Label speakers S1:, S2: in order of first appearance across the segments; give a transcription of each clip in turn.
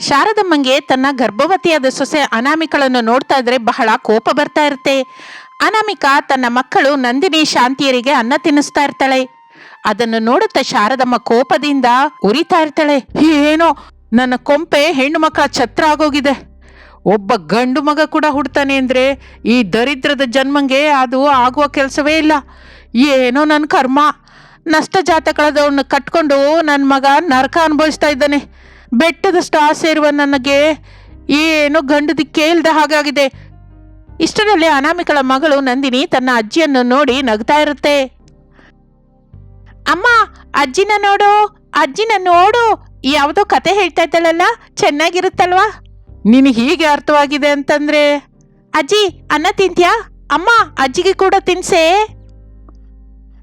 S1: ಶಾರದಮ್ಮಂಗೆ ತನ್ನ ಗರ್ಭವತಿಯಾದ ಸೊಸೆ ಅನಾಮಿಕಳನ್ನು ನೋಡ್ತಾ ಇದ್ರೆ ಬಹಳ ಕೋಪ ಬರ್ತಾ ಇರುತ್ತೆ. ಅನಾಮಿಕಾ ತನ್ನ ಮಕ್ಕಳು ನಂದಿನಿ ಶಾಂತಿಯರಿಗೆ ಅನ್ನ ತಿನ್ನಿಸ್ತಾ ಇರ್ತಾಳೆ. ಅದನ್ನು ನೋಡುತ್ತಾ ಶಾರದಮ್ಮ ಕೋಪದಿಂದ ಉರಿತಾ ಇರ್ತಾಳೆ. ಏನೋ, ನನ್ನ ಕೊಂಪೆ ಹೆಣ್ಣು ಮಕ್ಕಳ ಛತ್ರ ಆಗೋಗಿದೆ. ಒಬ್ಬ ಗಂಡು ಮಗ ಕೂಡ ಹುಡ್ತಾನೆ ಅಂದ್ರೆ ಈ ದರಿದ್ರದ ಜನ್ಮಂಗೆ ಅದು ಆಗುವ ಕೆಲಸವೇ ಇಲ್ಲ. ಏನೋ ನನ್ನ ಕರ್ಮ. ನಷ್ಟ ಜಾತಕಳದವನ್ನ ಕಟ್ಕೊಂಡು ನನ್ನ ಮಗ ನರಕ ಅನುಭವಿಸ್ತಾ ಇದ್ದಾನೆ. ಬೆಟ್ಟದಷ್ಟು ಸ್ಟಾರ್ ಸೇರುವ ನನಗೆ ಏನೋ ಗಂಡದಿ ಕೇಳ್ದ ಹಾಗಾಗಿದೆ ಇಷ್ಟರಲ್ಲಿ ಅನಾಮಿಕಳ ಮಗಳು ನಂದಿನಿ ತನ್ನ ಅಜ್ಜಿಯನ್ನು ನೋಡಿ ನಗ್ತಾ ಇರುತ್ತೆ. ಅಮ್ಮ, ಅಜ್ಜಿನ ನೋಡು ಅಜ್ಜಿನ ನೋಡು, ಯಾವುದೋ ಕತೆ ಹೇಳ್ತಾ ಇದ್ದಾಳಲ್ಲ, ಚೆನ್ನಾಗಿರುತ್ತಲ್ವಾ? ನಿನಗೆ ಹೀಗೆ ಅರ್ಥವಾಗಿದೆ ಅಂತಂದ್ರೆ? ಅಜ್ಜಿ, ಅನ್ನ ತಿಂತ್ಯಾ? ಅಮ್ಮ, ಅಜ್ಜಿಗೆ ಕೂಡ ತಿನ್ಸೆ?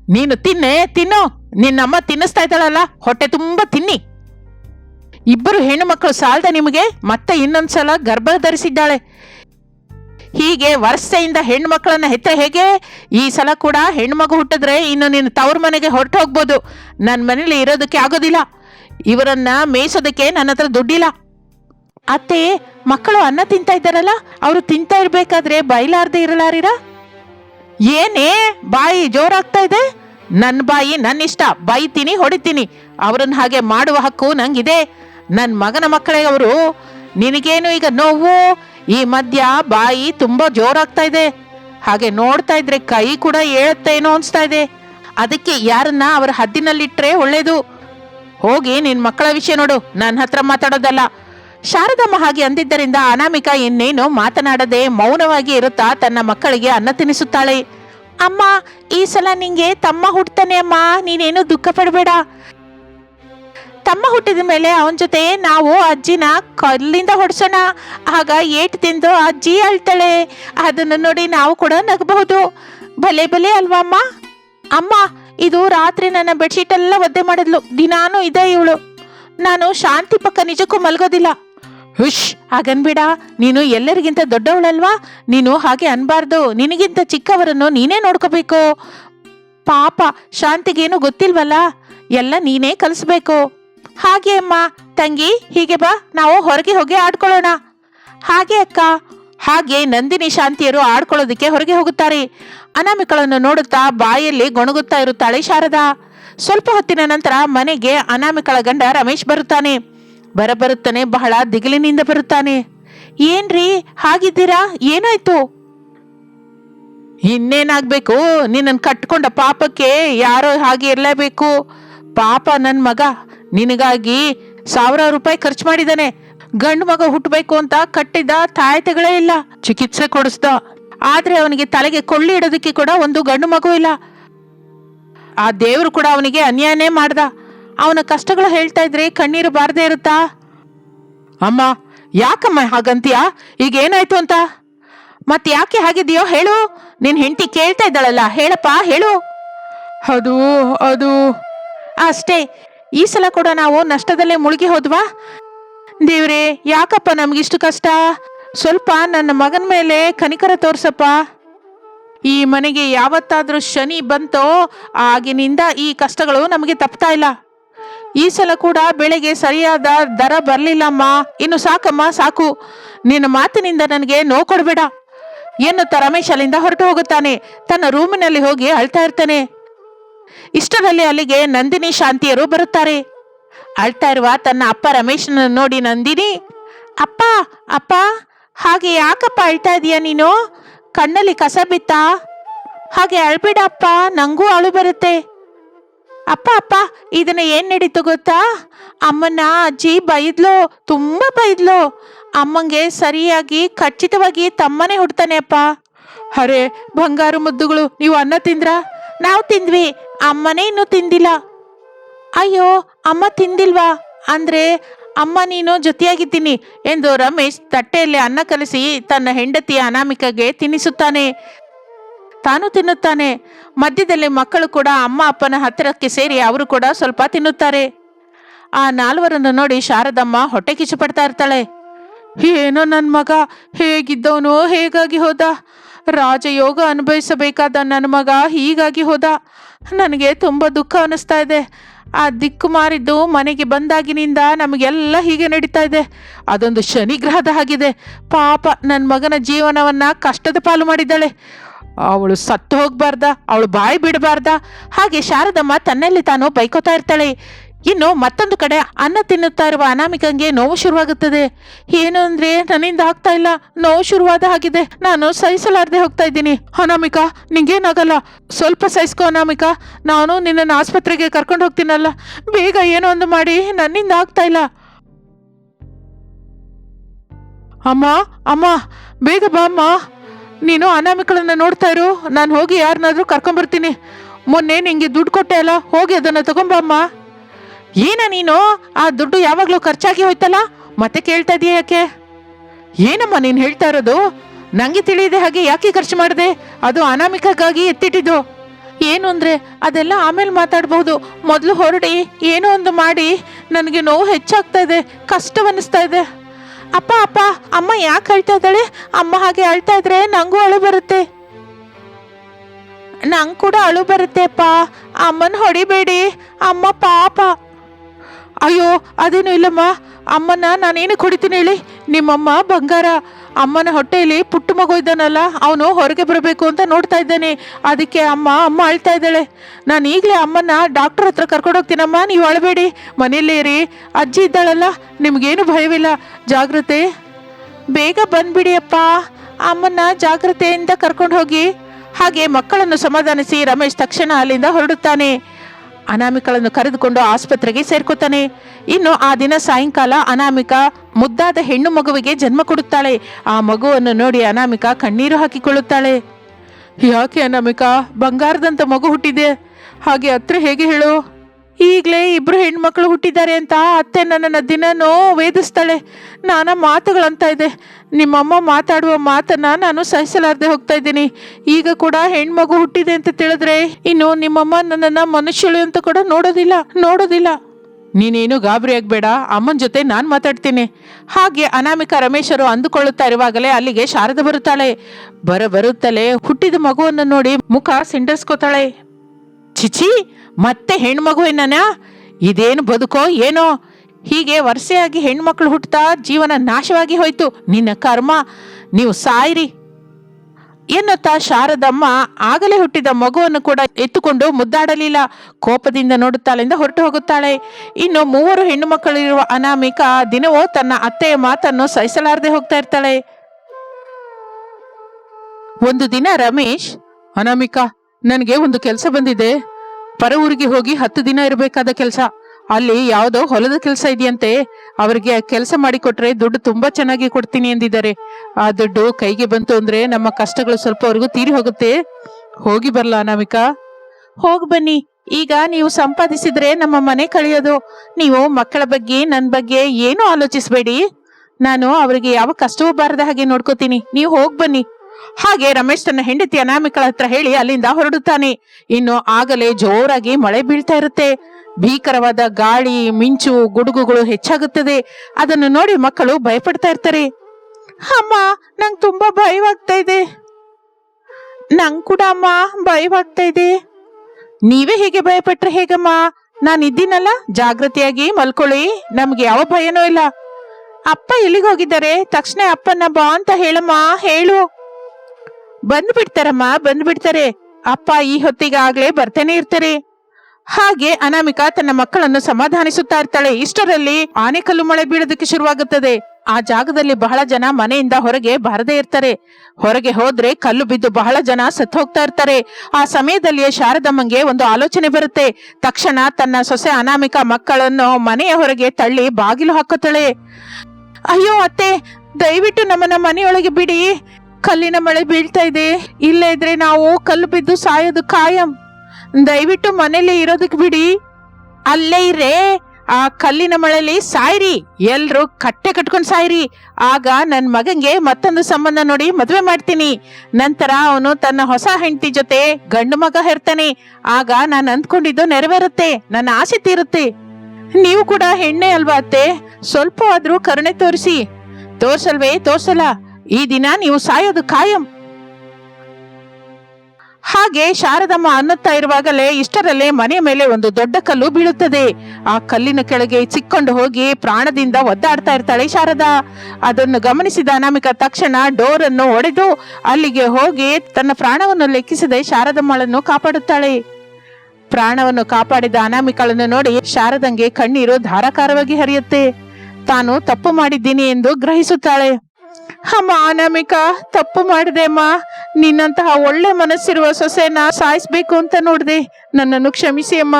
S1: ನೀನು ತಿನ್ನೆ, ತಿನ್ನು. ನಿನ್ನಮ್ಮ ತಿನ್ನಿಸ್ತಾ ಇದ್ದಾಳಲ್ಲ, ಹೊಟ್ಟೆ ತುಂಬ ತಿನ್ನಿ. ಇಬ್ಬರು ಹೆಣ್ಣು ಮಕ್ಕಳು ಸಾಲದ ನಿಮಗೆ ಮತ್ತೆ ಇನ್ನೊಂದ್ಸಲ ಗರ್ಭ ಧರಿಸಿದ್ದಾಳೆ. ಹೀಗೆ ವರ್ಷೆಯಿಂದ ಹೆಣ್ಣು ಮಕ್ಕಳನ್ನ ಹೆತ್ತ ಹೇಗೆ? ಈ ಸಲ ಕೂಡ ಹೆಣ್ಣು ಮಗು ಹುಟ್ಟಿದ್ರೆ ಇನ್ನು ನೀನು ತವ್ರ ಮನೆಗೆ ಹೊರಟು ಹೋಗ್ಬೋದು ನನ್ನ ಮನೇಲಿ ಇರೋದಕ್ಕೆ ಆಗೋದಿಲ್ಲ. ಇವರನ್ನ ಮೇಯಿಸೋದಕ್ಕೆ ನನ್ನ ಹತ್ರ ದುಡ್ಡಿಲ್ಲ. ಅತ್ತೆ, ಮಕ್ಕಳು ಅನ್ನ ತಿಂತಾ ಇದ್ದಾರಲ್ಲ, ಅವರು ತಿಂತಾ ಇರ್ಬೇಕಾದ್ರೆ ಬೈಲಾರ್ದೆ ಇರಲಾರಿರ? ಏನೇ, ಬಾಯಿ ಜೋರಾಗ್ತಾ ಇದೆ? ನನ್ನ ಬಾಯಿ ನನ್ನ ಇಷ್ಟ ಬೈತೀನಿ ಹೊಡಿತೀನಿ. ಅವ್ರನ್ನ ಹಾಗೆ ಮಾಡುವ ಹಕ್ಕು ನಂಗಿದೆ. ನನ್ನ ಮಗನ ಮಕ್ಕಳೇ ಅವರು, ನಿನಗೇನು ಈಗ ನೋವು? ಈ ಮಧ್ಯ ಬಾಯಿ ತುಂಬಾ ಜೋರಾಗ್ತಾ ಇದೆ. ಹಾಗೆ ನೋಡ್ತಾ ಇದ್ರೆ ಕೈ ಕೂಡ ಏಳುತ್ತೇನೋ ಅನ್ಸ್ತಾ ಇದೆ. ಅದಕ್ಕೆ ಯಾರನ್ನ ಅವರ ಹದ್ದಿನಲ್ಲಿಟ್ರೆ ಒಳ್ಳೇದು. ಹೋಗಿ ನಿನ್ ಮಕ್ಕಳ ವಿಷಯ ನೋಡು. ನನ್ನ ಹತ್ರ ಮಾತಾಡೋದಲ್ಲ. ಶಾರದಮ್ಮ ಹಾಗೆ ಅಂದಿದ್ದರಿಂದ ಅನಾಮಿಕಾ ಇನ್ನೇನು ಮಾತನಾಡದೆ ಮೌನವಾಗಿ ಇರುತ್ತಾ ತನ್ನ ಮಕ್ಕಳಿಗೆ ಅನ್ನ ತಿನ್ನಿಸುತ್ತಾಳೆ ಅಮ್ಮ, ಈ ಸಲ ನಿಂಗೆ ತಮ್ಮ ಹುಡ್ತಾನೆ ಅಮ್ಮ. ನೀನೇನು ದುಃಖ ಪಡಬೇಡ ತಮ್ಮ ಹುಟ್ಟಿದ ಮೇಲೆ ಅವನ ಜೊತೆ ನಾವು ಅಜ್ಜಿನ ಕಲ್ಲಿಂದ ಹೊಡ್ಸೋಣ. ಆಗ ಏಟು ತಿಂದು ಅಜ್ಜಿ ಅಳ್ತಾಳೆ. ಅದನ್ನು ನೋಡಿ ನಾವು ಕೂಡ ನಗಬಹುದು. ಭಲೆ ಭಲೆ ಅಲ್ವಾ ಅಮ್ಮ? ಅಮ್ಮ, ಇದು ರಾತ್ರಿ ನನ್ನ ಬೆಡ್ಶೀಟ್ ಎಲ್ಲ ಒದ್ದೆ ಮಾಡಿದ್ಲು. ದಿನಾನು ಇದೆ ಇವಳು. ನಾನು ಶಾಂತಿ ಪಕ್ಕ ನಿಜಕ್ಕೂ ಮಲ್ಗೋದಿಲ್ಲ. ಹುಷ್ ಹಾಗನ್ಬೇಡ ನೀನು ಎಲ್ಲರಿಗಿಂತ ದೊಡ್ಡವಳಲ್ವಾ? ನೀನು ಹಾಗೆ ಅನ್ಬಾರ್ದು. ನಿನಗಿಂತ ಚಿಕ್ಕವರನ್ನು ನೀನೇ ನೋಡ್ಕೋಬೇಕು. ಪಾಪ, ಶಾಂತಿಗೇನು ಗೊತ್ತಿಲ್ವಲ್ಲ? ಎಲ್ಲ ನೀನೇ ಕಲಿಸ್ಬೇಕು. ಹಾಗೆ ಅಮ್ಮ, ತಂಗಿ, ಹೀಗೆ ಬಾ, ನಾವು ಹೊರಗೆ ಹೋಗಿ ಆಡ್ಕೊಳ್ಳೋಣ. ಹಾಗೆ ಅಕ್ಕ. ಹಾಗೆ ನಂದಿನಿ ಶಾಂತಿಯರು ಆಡ್ಕೊಳ್ಳೋದಕ್ಕೆ ಹೊರಗೆ ಹೋಗುತ್ತಾರೆ. ಅನಾಮಿಕಳನ್ನು ನೋಡುತ್ತಾ ಬಾಯಲ್ಲಿ ಗೊಣಗುತ್ತಾ ಇರುತ್ತಾಳೆ ಶಾರದಾ. ಸ್ವಲ್ಪ ಹೊತ್ತಿನ ನಂತರ ಮನೆಗೆ ಅನಾಮಿಕಳ ಗಂಡ ರಮೇಶ್ ಬರುತ್ತಾನೆ. ಬರಬರುತ್ತಾನೆ ಬಹಳ ದಿಗಿಲಿನಿಂದ ಬರುತ್ತಾನೆ. ಏನ್ರಿ, ಹಾಗಿದ್ದೀರಾ? ಏನಾಯ್ತು? ಇನ್ನೇನಾಗ್ಬೇಕು? ನಿನ್ನನ್ನು ಕಟ್ಕೊಂಡ ಪಾಪಕ್ಕೆ ಯಾರೋ ಹಾಗೆ ಇರಲೇಬೇಕು. ಪಾಪ ನನ್ನ ಮಗ, ನಿನಗಾಗಿ ಸಾವಿರಾರು ರೂಪಾಯಿ ಖರ್ಚು ಮಾಡಿದಾನೆ. ಗಂಡು ಮಗ ಹುಟ್ಟಬೇಕು ಅಂತ ಕಟ್ಟಿದ ತಾಯತೆಗಳೇ ಇಲ್ಲ, ಚಿಕಿತ್ಸೆ ಕೊಡಿಸ್ದ. ಆದ್ರೆ ಅವನಿಗೆ ತಲೆಗೆ ಕೊಳ್ಳಿ ಇಡೋದಕ್ಕೆ ಕೂಡ ಒಂದು ಗಂಡು ಮಗು ಇಲ್ಲ. ಆ ದೇವರು ಕೂಡ ಅವನಿಗೆ ಅನ್ಯಾಯನೇ ಮಾಡ್ದ. ಅವನ ಕಷ್ಟಗಳು ಹೇಳ್ತಾ ಇದ್ರೆ ಕಣ್ಣೀರು ಬಾರದೇ ಇರುತ್ತಾ? ಅಮ್ಮ, ಯಾಕಮ್ಮ ಹಾಗಂತೀಯ? ಈಗ ಏನಾಯ್ತು ಅಂತ? ಮತ್ತೆ ಯಾಕೆ ಹಾಗಿದೆಯೋ ಹೇಳು. ನಿನ್ ಹೆಂಡತಿ ಕೇಳ್ತಾ ಇದ್ದಾಳಲ್ಲ, ಹೇಳಪ್ಪ, ಹೇಳು. ಅದು ಅದು. ಅಷ್ಟೇ, ಈ ಸಲ ಕೂಡ ನಾವು ನಷ್ಟದಲ್ಲೇ ಮುಳುಗಿ ಹೋದ್ವಾ? ದೇವ್ರೆ, ಯಾಕಪ್ಪ ನಮ್ಗಿಷ್ಟು ಕಷ್ಟ? ಸ್ವಲ್ಪ ನನ್ನ ಮಗನ ಮೇಲೆ ಕನಿಕರ ತೋರ್ಸಪ್ಪ. ಈ ಮನೆಗೆ ಯಾವತ್ತಾದರೂ ಶನಿ ಬಂತೋ, ಆಗಿನಿಂದ ಈ ಕಷ್ಟಗಳು ನಮಗೆ ತಪ್ತಾ ಇಲ್ಲ. ಈ ಸಲ ಕೂಡ ಬೆಳೆಗೆ ಸರಿಯಾದ ದರ ಬರಲಿಲ್ಲಮ್ಮ. ಇನ್ನು ಸಾಕಮ್ಮ, ಸಾಕು. ನಿನ್ನ ಮಾತಿನಿಂದ ನನಗೆ ನೋವು ಕೊಡಬೇಡ. ಎನ್ನುತ್ತಾ ರಮೇಶ್ ಅಲ್ಲಿಂದ ಹೊರಟು ಹೋಗುತ್ತಾನೆ. ತನ್ನ ರೂಮಿನಲ್ಲಿ ಹೋಗಿ ಅಳ್ತಾ ಇರ್ತಾನೆ. ಇಷ್ಟರಲ್ಲಿ ಅಲ್ಲಿಗೆ ನಂದಿನಿ ಶಾಂತಿಯರು ಬರುತ್ತಾರೆ. ಅಳ್ತಾ ಇರುವ ತನ್ನ ಅಪ್ಪ ರಮೇಶನ ನೋಡಿ, ನಂದಿನಿ, ಅಪ್ಪ ಅಪ್ಪ, ಹಾಗೆ ಯಾಕಪ್ಪ ಅಳ್ತಾ ಇದೀಯ ನೀನು? ಕಣ್ಣಲ್ಲಿ ಕಸ ಬಿತ್ತಾ. ಹಾಗೆ ಅಳ್ಬೇಡಪ್ಪ ನಂಗೂ ಅಳು ಬರುತ್ತೆ. ಅಪ್ಪ ಅಪ್ಪ, ಇದನ್ನ ಏನ್ ನಡೀತು ಗೊತ್ತಾ? ಅಮ್ಮನ ಅಜ್ಜಿ ಬೈದ್ಲು, ತುಂಬಾ ಬೈದ್ಲು. ಅಮ್ಮಂಗೆ ಸರಿಯಾಗಿ, ಖಚಿತವಾಗಿ ತಮ್ಮನೇ ಹುಡ್ತಾನೆ ಅಪ್ಪ. ಅರೆ, ಬಂಗಾರು ಮುದ್ದುಗಳು, ನೀವು ಅನ್ನ ತಿಂದ್ರ? ನಾವು ತಿಂದ್ವಿ. ಅಮ್ಮನೇ ಇನ್ನೂ ತಿಂದಿಲ್ಲ. ಅಯ್ಯೋ, ಅಮ್ಮ ತಿಂದಿಲ್ವಾ? ಅಂದ್ರೆ ಅಮ್ಮ ನೀನು ಜೊತೆಯಾಗಿದ್ದೀನಿ ಎಂದು ರಮೇಶ್ ತಟ್ಟೆಯಲ್ಲಿ ಅನ್ನ ಕಲಸಿ ತನ್ನ ಹೆಂಡತಿಯ ಅನಾಮಿಕಗೆ ತಿನ್ನಿಸುತ್ತಾನೆ. ತಾನು ತಿನ್ನುತ್ತಾನೆ. ಮಧ್ಯದಲ್ಲಿ ಮಕ್ಕಳು ಕೂಡ ಅಮ್ಮ ಅಪ್ಪನ ಹತ್ತಿರಕ್ಕೆ ಸೇರಿ ಅವರು ಕೂಡ ಸ್ವಲ್ಪ ತಿನ್ನುತ್ತಾರೆ. ಆ ನಾಲ್ವರನ್ನು ನೋಡಿ ಶಾರದಮ್ಮ ಹೊಟ್ಟೆ ಕಿಚ್ಚು ಪಡ್ತಾ ಇರ್ತಾಳೆ. ಏನೋ ನನ್ನ ಮಗ, ಹೇಗಿದ್ದವನು ಹೇಗಾಗಿ ಹೋದ. ರಾಜಯೋಗ ಅನುಭವಿಸಬೇಕಾದ ನನ್ನ ಮಗ ಹೀಗಾಗಿ ಹೋದ. ನನಗೆ ತುಂಬ ದುಃಖ ಅನ್ನಿಸ್ತಾ ಇದೆ. ಆ ದಿಕ್ಕು ಮಾರಿದ್ದು ಮನೆಗೆ ಬಂದಾಗಿನಿಂದ ನಮಗೆಲ್ಲ ಹೀಗೆ ನಡೀತಾ ಇದೆ. ಅದೊಂದು ಶನಿಗ್ರಹದ ಹಾಗಿದೆ. ಪಾಪ ನನ್ನ ಮಗನ ಜೀವನವನ್ನ ಕಷ್ಟದ ಪಾಲು ಮಾಡಿದ್ದಾಳೆ. ಅವಳು ಸತ್ತು ಹೋಗ್ಬಾರ್ದ, ಅವಳು ಬಾಯಿ ಬಿಡಬಾರ್ದ. ಹಾಗೆ ಶಾರದಮ್ಮ ತನ್ನಲ್ಲಿ ತಾನು ಬೈಕೋತಾ ಇರ್ತಾಳೆ. ಇನ್ನು ಮತ್ತೊಂದು ಕಡೆ ಅನ್ನ ತಿನ್ನುತ್ತಾ ಇರುವ ಅನಾಮಿಕಂಗೆ ನೋವು ಶುರುವಾಗುತ್ತದೆ. ಏನು ಅಂದ್ರೆ, ನನ್ನಿಂದ ಆಗ್ತಾ ಇಲ್ಲ. ನೋವು ಶುರುವಾದ ಹಾಗಿದೆ. ನಾನು ಸಹಿಸಲಾರದೆ ಹೋಗ್ತಾ ಇದ್ದೀನಿ. ಅನಾಮಿಕಾ, ನಿಂಗೇನಾಗಲ್ಲ. ಸ್ವಲ್ಪ ಸಹಿಸ್ಕೋ ಅನಾಮಿಕಾ. ನಾನು ನಿನ್ನನ್ನು ಆಸ್ಪತ್ರೆಗೆ ಕರ್ಕೊಂಡು ಹೋಗ್ತೀನಲ್ಲ. ಬೇಗ ಏನೋ ಒಂದು ಮಾಡಿ ನನ್ನಿಂದ ಆಗ್ತಾ ಇಲ್ಲ. ಅಮ್ಮ ಅಮ್ಮ, ಬೇಗ ಬಾ ಅಮ್ಮ. ನೀನು ಅನಾಮಿಕಳನ್ನ ನೋಡ್ತಾ ಇರು. ನಾನು ಹೋಗಿ ಯಾರನ್ನಾದ್ರೂ ಕರ್ಕೊಂಬರ್ತೀನಿ. ಮೊನ್ನೆ ನಿಂಗೆ ದುಡ್ಡು ಕೊಟ್ಟೆ ಅಲ್ಲ. ಹೋಗಿ ಅದನ್ನು ತಗೊಂಬಮ್ಮ ಏನ ನೀನು? ಆ ದುಡ್ಡು ಯಾವಾಗಲೂ ಖರ್ಚಾಗಿ ಹೋಯ್ತಲ್ಲ? ಮತ್ತೆ ಕೇಳ್ತಾ ಇದೀಯ ಯಾಕೆ? ಏನಮ್ಮ ನೀನು ಹೇಳ್ತಾ ಇರೋದು? ನಂಗೆ ತಿಳಿಯದೆ ಹಾಗೆ ಯಾಕೆ ಖರ್ಚು ಮಾಡಿದೆ? ಅದು ಅನಾಮಿಕಕ್ಕಾಗಿ ಎತ್ತಿಟ್ಟಿದ್ದು. ಏನು ಅಂದ್ರೆ, ಅದೆಲ್ಲ ಆಮೇಲೆ ಮಾತಾಡ್ಬಹುದು ಮೊದಲು ಹೊರಡಿ, ಏನೋ ಒಂದು ಮಾಡಿ. ನನಗೆ ನೋವು ಹೆಚ್ಚಾಗ್ತಾ ಇದೆ, ಕಷ್ಟವನ್ನಿಸ್ತಾ ಇದೆ. ಅಪ್ಪ ಅಪ್ಪ, ಅಮ್ಮ ಯಾಕೆ ಅಳ್ತಾ ಇದ್ದಾಳೆ? ಅಮ್ಮ ಹಾಗೆ ಅಳ್ತಾ ಇದ್ರೆ ನಂಗೂ ಅಳು ಬರುತ್ತೆ. ನಂಗೆ ಕೂಡ ಅಳು ಬರುತ್ತೆ ಅಪ್ಪ. ಅಮ್ಮನ ಹೊಡಿಬೇಡಿ. ಅಮ್ಮ ಪಾಪ. ಅಯ್ಯೋ, ಅದೇನು ಇಲ್ಲಮ್ಮ. ಅಮ್ಮನ ನಾನೇನು ಕುಡಿತೀನಿ ಹೇಳಿ? ನಿಮ್ಮಮ್ಮ ಬಂಗಾರ. ಅಮ್ಮನ ಹೊಟ್ಟೆಯಲ್ಲಿ ಪುಟ್ಟ ಮಗು ಇದ್ದಾನಲ್ಲ, ಅವನು ಹೊರಗೆ ಬರಬೇಕು ಅಂತ ನೋಡ್ತಾ ಇದ್ದಾನೆ. ಅದಕ್ಕೆ ಅಮ್ಮ ಅಮ್ಮ ಅಳ್ತಾ ಇದ್ದಾಳೆ. ನಾನು ಈಗಲೇ ಅಮ್ಮನ ಡಾಕ್ಟರ್ ಹತ್ರ ಕರ್ಕೊಂಡು ಹೋಗ್ತೀನಮ್ಮ, ನೀವು ಅಳಬೇಡಿ. ಮನೆಯಲ್ಲೇ ರೀ ಅಜ್ಜಿ ಇದ್ದಾಳಲ್ಲ, ನಿಮಗೇನು ಭಯವಿಲ್ಲ. ಜಾಗ್ರತೆ. ಬೇಗ ಬಂದ್ಬಿಡಿ ಅಪ್ಪ ಅಮ್ಮನ ಜಾಗ್ರತೆಯಿಂದ ಕರ್ಕೊಂಡು ಹೋಗಿ. ಹಾಗೆ ಮಕ್ಕಳನ್ನು ಸಮಾಧಾನಿಸಿ ರಮೇಶ್ ತಕ್ಷಣ ಅಲ್ಲಿಂದ ಹೊರಡುತ್ತಾನೆ. ಅನಾಮಿಕಳನ್ನು ಕರೆದುಕೊಂಡು ಆಸ್ಪತ್ರೆಗೆ ಸೇರ್ಕೋತಾನೆ. ಇನ್ನು ಆ ದಿನ ಸಾಯಂಕಾಲ ಅನಾಮಿಕ ಮುದ್ದಾದ ಹೆಣ್ಣು ಮಗುವಿಗೆ ಜನ್ಮ ಕೊಡುತ್ತಾಳೆ. ಆ ಮಗುವನ್ನು ನೋಡಿ ಅನಾಮಿಕ ಕಣ್ಣೀರು ಹಾಕಿಕೊಳ್ಳುತ್ತಾಳೆ. ಯಾಕೆ ಅನಾಮಿಕ? ಬಂಗಾರದಂತ ಮಗು ಹುಟ್ಟಿದೆ. ಹಾಗೆ ಹತ್ರ ಹೇಗೆ ಹೇಳು? ಈಗಲೇ ಇಬ್ಬರು ಹೆಣ್ಮಕ್ಳು ಹುಟ್ಟಿದ್ದಾರೆ ಅಂತ ಅತ್ತೆ ನನ್ನನ್ನು ದಿನನೂ ವೇದಿಸ್ತಾಳೆ. ನಾನಾ ಮಾತುಗಳಂತ ಇದೆ. ನಿಮ್ಮಮ್ಮ ಮಾತಾಡುವ ಮಾತನ್ನ ನಾನು ಸಹಿಸಲಾರ್ದೆ ಹೋಗ್ತಾ ಇದ್ದೀನಿ. ಈಗ ಕೂಡ ಹೆಣ್ಮಗು ಹುಟ್ಟಿದೆ ಅಂತ ತಿಳಿದ್ರೆ ಇನ್ನು ನಿಮ್ಮಮ್ಮ ನನ್ನನ್ನು ಮನುಷ್ಯಳು ಅಂತ ಕೂಡ ನೋಡೋದಿಲ್ಲ ನೋಡೋದಿಲ್ಲ. ನೀನೇನು ಗಾಬರಿ ಆಗ್ಬೇಡ, ಅಮ್ಮನ ಜೊತೆ ನಾನು ಮಾತಾಡ್ತೀನಿ. ಹಾಗೆ ಅನಾಮಿಕ ರಮೇಶರು ಅಂದುಕೊಳ್ಳುತ್ತಾ ಇರುವಾಗಲೇ ಅಲ್ಲಿಗೆ ಶಾರದ ಬರುತ್ತಾಳೆ. ಬರ ಬರುತ್ತಲೇ ಹುಟ್ಟಿದ ಮಗುವನ್ನು ನೋಡಿ ಮುಖ ಸಿಂಡರ್ಸ್ಕೋತಾಳೆ. ಚಿಚಿ ಮತ್ತೆ ಹೆಣ್ಮಗು ಏನನ ಇದೇನು ಬದುಕೋ, ಏನೋ? ಹೀಗೆ ವರ್ಷೆಯಾಗಿ ಹೆಣ್ಮಕ್ಳು ಹುಟ್ಟುತ್ತಾ ಜೀವನ ನಾಶವಾಗಿ ಹೋಯ್ತು. ನಿನ್ನ ಕರ್ಮ, ನೀವು ಸಾಯಿರಿ. ಎನ್ನುತ್ತಾ ಶಾರದಮ್ಮ ಆಗಲೇ ಹುಟ್ಟಿದ ಮಗುವನ್ನು ಕೂಡ ಎತ್ತುಕೊಂಡು ಮುದ್ದಾಡಲಿಲ್ಲ. ಕೋಪದಿಂದ ನೋಡುತ್ತಾಳೆಂದ ಹೊರಟು ಹೋಗುತ್ತಾಳೆ. ಇನ್ನು ಮೂವರು ಹೆಣ್ಣು ಮಕ್ಕಳಿರುವ ಅನಾಮಿಕ ದಿನವೂ ತನ್ನ ಅತ್ತೆಯ ಮಾತನ್ನು ಸಹಿಸಲಾರದೆ ಹೋಗ್ತಾ ಇರ್ತಾಳೆ. ಒಂದು ದಿನ ರಮೇಶ್, ಅನಾಮಿಕ, ನನಗೆ ಒಂದು ಕೆಲಸ ಬಂದಿದೆ. ಪರ ಊರಿಗೆ ಹೋಗಿ ಹತ್ತು ದಿನ ಇರಬೇಕಾದ ಕೆಲಸ. ಅಲ್ಲಿ ಯಾವುದೋ ಹೊಲದ ಕೆಲಸ ಇದೆಯಂತೆ. ಅವರಿಗೆ ಕೆಲಸ ಮಾಡಿಕೊಟ್ರೆ ದುಡ್ಡು ತುಂಬಾ ಚೆನ್ನಾಗಿ ಕೊಡ್ತೀನಿ ಎಂದಿದ್ದಾರೆ. ಆ ದುಡ್ಡು ಕೈಗೆ ಬಂತು ಅಂದ್ರೆ ನಮ್ಮ ಕಷ್ಟಗಳು ಸ್ವಲ್ಪ ಅವ್ರಿಗೂ ತೀರಿ ಹೋಗುತ್ತೆ. ಹೋಗಿ ಬರಲಾ ಅನಾಮಿಕಾ ಹೋಗಿ ಬನ್ನಿ. ಈಗ ನೀವು ಸಂಪಾದಿಸಿದ್ರೆ ನಮ್ಮ ಮನೆ ಕಳೆಯೋದು. ನೀವು ಮಕ್ಕಳ ಬಗ್ಗೆ ನನ್ನ ಬಗ್ಗೆ ಏನು ಆಲೋಚಿಸಬೇಡಿ. ನಾನು ಅವರಿಗೆ ಯಾವ ಕಷ್ಟವೂ ಬಾರದ ಹಾಗೆ ನೋಡ್ಕೋತೀನಿ. ನೀವು ಹೋಗಿ ಬನ್ನಿ. ಹಾಗೆ ರಮೇಶ್ ತನ್ನ ಹೆಂಡತಿ ಅನಾಮಿಕಳ ಹತ್ರ ಹೇಳಿ ಅಲ್ಲಿಂದ ಹೊರಡುತ್ತಾನೆ. ಇನ್ನು ಆಗಲೇ ಜೋರಾಗಿ ಮಳೆ ಬೀಳ್ತಾ ಇರುತ್ತೆ. ಭೀಕರವಾದ ಗಾಳಿ, ಮಿಂಚು, ಗುಡುಗುಗಳು ಹೆಚ್ಚಾಗುತ್ತದೆ. ಅದನ್ನು ನೋಡಿ ಮಕ್ಕಳು ಭಯಪಡ್ತಾ ಇರ್ತಾರೆ. ಅಮ್ಮ, ನಂಗೆ ತುಂಬಾ ಭಯವಾಗ್ತಾ ಇದೆ. ನಂಗ್ ಕೂಡ ಅಮ್ಮ ಭಯವಾಗ್ತಾ ಇದೆ. ನೀವೇ ಹೇಗೆ ಭಯಪಟ್ರೆ ಹೇಗಮ್ಮ? ನಾನು ಇದ್ದೀನಲ್ಲ ಜಾಗೃತಿಯಾಗಿ ಮಲ್ಕೊಳ್ಳಿ. ನಮ್ಗೆ ಯಾವ ಭಯನೂ ಇಲ್ಲ. ಅಪ್ಪ ಎಲ್ಲಿಗೆ ಹೋಗಿದ್ದಾರೆ ತಕ್ಷಣ ಅಪ್ಪನ ಬಾ ಅಂತ ಹೇಳಮ್ಮ, ಹೇಳು. ಬಂದ್ಬಿಡ್ತಾರಮ್ಮ, ಬಂದ್ಬಿಡ್ತಾರೆ. ಅಪ್ಪ ಈ ಹೊತ್ತಿಗಾಗ್ಲೇ ಬರ್ತೇನೆ ಇರ್ತಾರೆ. ಹಾಗೆ ಅನಾಮಿಕಾ ತನ್ನ ಮಕ್ಕಳನ್ನು ಸಮಾಧಾನಿಸುತ್ತಾ ಇರ್ತಾಳೆ. ಇಷ್ಟರಲ್ಲಿ ಆನೆಕಲ್ಲು ಮಳೆ ಬೀಳೋದಕ್ಕೆ ಶುರುವಾಗುತ್ತದೆ. ಆ ಜಾಗದಲ್ಲಿ ಬಹಳ ಜನ ಮನೆಯಿಂದ ಹೊರಗೆ ಬಾರದೇ ಇರ್ತಾರೆ. ಹೊರಗೆ ಹೋದ್ರೆ ಕಲ್ಲು ಬಿದ್ದು ಬಹಳ ಜನ ಸತ್ತು ಹೋಗ್ತಾ ಇರ್ತಾರೆ. ಆ ಸಮಯದಲ್ಲಿಯೇ ಶಾರದಮ್ಮಂಗೆ ಒಂದು ಆಲೋಚನೆ ಬರುತ್ತೆ. ತಕ್ಷಣ ತನ್ನ ಸೊಸೆ ಅನಾಮಿಕ ಮಕ್ಕಳನ್ನು ಮನೆಯ ಹೊರಗೆ ತಳ್ಳಿ ಬಾಗಿಲು ಹಾಕುತ್ತಾಳೆ. ಅಯ್ಯೋ ಅತ್ತೆ, ದಯವಿಟ್ಟು ನಮ್ಮನ್ನ ಮನೆಯೊಳಗೆ ಬಿಡಿ. ಕಲ್ಲಿನ ಮಳೆ ಬೀಳ್ತಾ ಇದೆ. ಇಲ್ಲ ಇದ್ರೆ ನಾವು ಕಲ್ಲು ಬಿದ್ದು ಸಾಯೋದು ಕಾಯಂ. ದಯವಿಟ್ಟು ಮನೇಲಿ ಇರೋದಕ್ಕೆ ಬಿಡಿ. ಅಲ್ಲೇ ಇರೆ ಆ ಕಲ್ಲಿನ ಮಳೆಯಲ್ಲಿ ಸಾಯ್ರಿ. ಎಲ್ರು ಕಟ್ಟೆ ಕಟ್ಕೊಂಡು ಸಾಯ್ರಿ. ಆಗ ನನ್ನ ಮಗಂಗೆ ಮತ್ತೊಂದು ಸಂಬಂಧ ನೋಡಿ ಮದುವೆ ಮಾಡ್ತೀನಿ. ನಂತರ ಅವನು ತನ್ನ ಹೊಸ ಹೆಂಡತಿ ಜೊತೆ ಗಂಡು ಮಗ ಹೇರ್ತಾನೆ. ಆಗ ನಾನು ಅಂದ್ಕೊಂಡಿದ್ದು ನೆರವೇರುತ್ತೆ. ನನ್ನ ಆಸೆ ತೀರುತ್ತೆ. ನೀವು ಕೂಡ ಹೆಣ್ಣೆ ಅಲ್ವಾ ಅತ್ತೆ? ಸ್ವಲ್ಪ ಆದ್ರೂ ಕರುಣೆ ತೋರಿಸಿ. ತೋರ್ಸಲ್ವೇ? ತೋರ್ಸಲ್ಲ. ಈ ದಿನ ನೀವು ಸಾಯೋದು ಕಾಯಂ. ಹಾಗೆ ಶಾರದಮ್ಮ ಅನ್ನುತ್ತಾ ಇರುವಾಗಲೇ ಇಷ್ಟರಲ್ಲೇ ಮನೆ ಮೇಲೆ ಒಂದು ದೊಡ್ಡ ಕಲ್ಲು ಬೀಳುತ್ತದೆ. ಆ ಕಲ್ಲಿನ ಕೆಳಗೆ ಚಿಕ್ಕೊಂಡು ಹೋಗಿ ಪ್ರಾಣದಿಂದ ಒದ್ದಾಡ್ತಾ ಇರ್ತಾಳೆ ಶಾರದಾ. ಅದನ್ನು ಗಮನಿಸಿದ ಅನಾಮಿಕ ತಕ್ಷಣ ಡೋರ್ ಅನ್ನು ಒಡೆದು ಅಲ್ಲಿಗೆ ಹೋಗಿ ತನ್ನ ಪ್ರಾಣವನ್ನು ಲೆಕ್ಕಿಸದೆ ಶಾರದಮ್ಮಳನ್ನು ಕಾಪಾಡುತ್ತಾಳೆ. ಪ್ರಾಣವನ್ನು ಕಾಪಾಡಿದ ಅನಾಮಿಕಳನ್ನು ನೋಡಿ ಶಾರದಂಗೆ ಕಣ್ಣೀರು ಧಾರಾಕಾರವಾಗಿ ಹರಿಯುತ್ತೆ. ತಾನು ತಪ್ಪು ಮಾಡಿದ್ದೀನಿ ಎಂದು ಗ್ರಹಿಸುತ್ತಾಳೆ. ಅಮ್ಮ, ಅನಾಮಿಕಾ, ತಪ್ಪು ಮಾಡಿದೆ, ಅಮ್ಮ. ನಿನ್ನಂತಹ ಒಳ್ಳೆ ಮನಸ್ಸಿರುವ ಸೊಸೆನ ಸಾಯಿಸ್ಬೇಕು ಅಂತ ನೋಡಿದೆ. ನನ್ನನ್ನು ಕ್ಷಮಿಸಿ, ಅಮ್ಮ.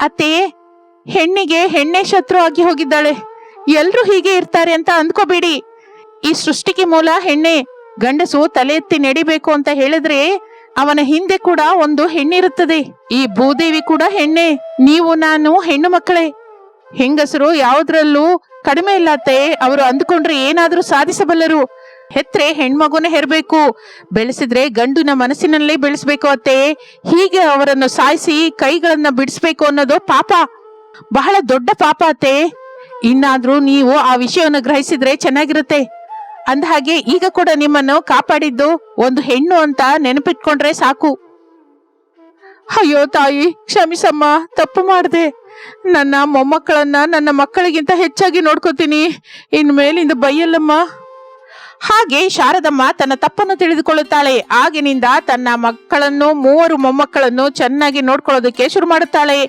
S1: ಅತ್ತೆ, ಹೆಣ್ಣಿಗೆ ಹೆಣ್ಣೆ ಶತ್ರು ಆಗಿ ಹೋಗಿದ್ದಾಳೆ. ಎಲ್ರೂ ಹೀಗೆ ಇರ್ತಾರೆ ಅಂತ ಅಂದ್ಕೋಬೇಡಿ. ಈ ಸೃಷ್ಟಿಗೆ ಮೂಲ ಹೆಣ್ಣೆ. ಗಂಡಸು ತಲೆ ಎತ್ತಿ ನಡಿಬೇಕು ಅಂತ ಹೇಳಿದ್ರೆ ಅವನ ಹಿಂದೆ ಕೂಡ ಒಂದು ಹೆಣ್ಣಿರುತ್ತದೆ. ಈ ಭೂದೇವಿ ಕೂಡ ಹೆಣ್ಣೆ. ನೀವು, ನಾನು ಹೆಣ್ಣು ಮಕ್ಕಳೇ. ಹೆಂಗಸರು ಯಾವುದ್ರಲ್ಲೂ ಕಡಿಮೆ ಇಲ್ಲತ್ತೆ ಅವರು ಅಂದುಕೊಂಡ್ರೆ ಏನಾದರೂ ಸಾಧಿಸಬಲ್ಲರು. ಹೆತ್ರೆ ಹೆಣ್ಮಗುನೇ ಹೆರಬೇಕು. ಬೆಳೆಸಿದ್ರೆ ಗಂಡುನ ಮನಸ್ಸಿನಲ್ಲೇ ಬೆಳೆಸಬೇಕು ಅತ್ತೆ. ಹೀಗೆ ಅವರನ್ನು ಸಾಯಿಸಿ ಕೈಗಳನ್ನ ಬಿಡಿಸ್ಬೇಕು ಅನ್ನೋದು ಪಾಪ. ಬಹಳ ದೊಡ್ಡ ಪಾಪ ಅತ್ತೆ. ಇನ್ನಾದ್ರೂ ನೀವು ಆ ವಿಷಯವನ್ನು ಗ್ರಹಿಸಿದ್ರೆ ಚೆನ್ನಾಗಿರುತ್ತೆ. ಅಂದ ಹಾಗೆ ಈಗ ಕೂಡ ನಿಮ್ಮನ್ನು ಕಾಪಾಡಿದ್ದು ಒಂದು ಹೆಣ್ಣು ಅಂತ ನೆನಪಿಟ್ಕೊಂಡ್ರೆ ಸಾಕು. ಅಯ್ಯೋ ತಾಯಿ, ಕ್ಷಮಿಸಮ್ಮ, ತಪ್ಪು ಮಾಡಿದೆ. ನನ್ನ ಮೊಮ್ಮಕ್ಕಳನ್ನ ನನ್ನ ಮಕ್ಕಳಿಗಿಂತ ಹೆಚ್ಚಾಗಿ ನೋಡ್ಕೋತೀನಿ. ಇನ್ ಮೇಲಿಂದ ಬೈಯಲ್ಲಮ್ಮ. ಹಾಗೆ ಶಾರದಮ್ಮ ತನ್ನ ತಪ್ಪನ್ನು ತಿಳಿದುಕೊಳ್ಳುತ್ತಾಳೆ. ಆಗಿನಿಂದ ತನ್ನ ಮಕ್ಕಳನ್ನು, ಮೂವರು ಮೊಮ್ಮಕ್ಕಳನ್ನು ಚೆನ್ನಾಗಿ ನೋಡ್ಕೊಳ್ಳೋದಕ್ಕೆ ಶುರು ಮಾಡುತ್ತಾಳೆ.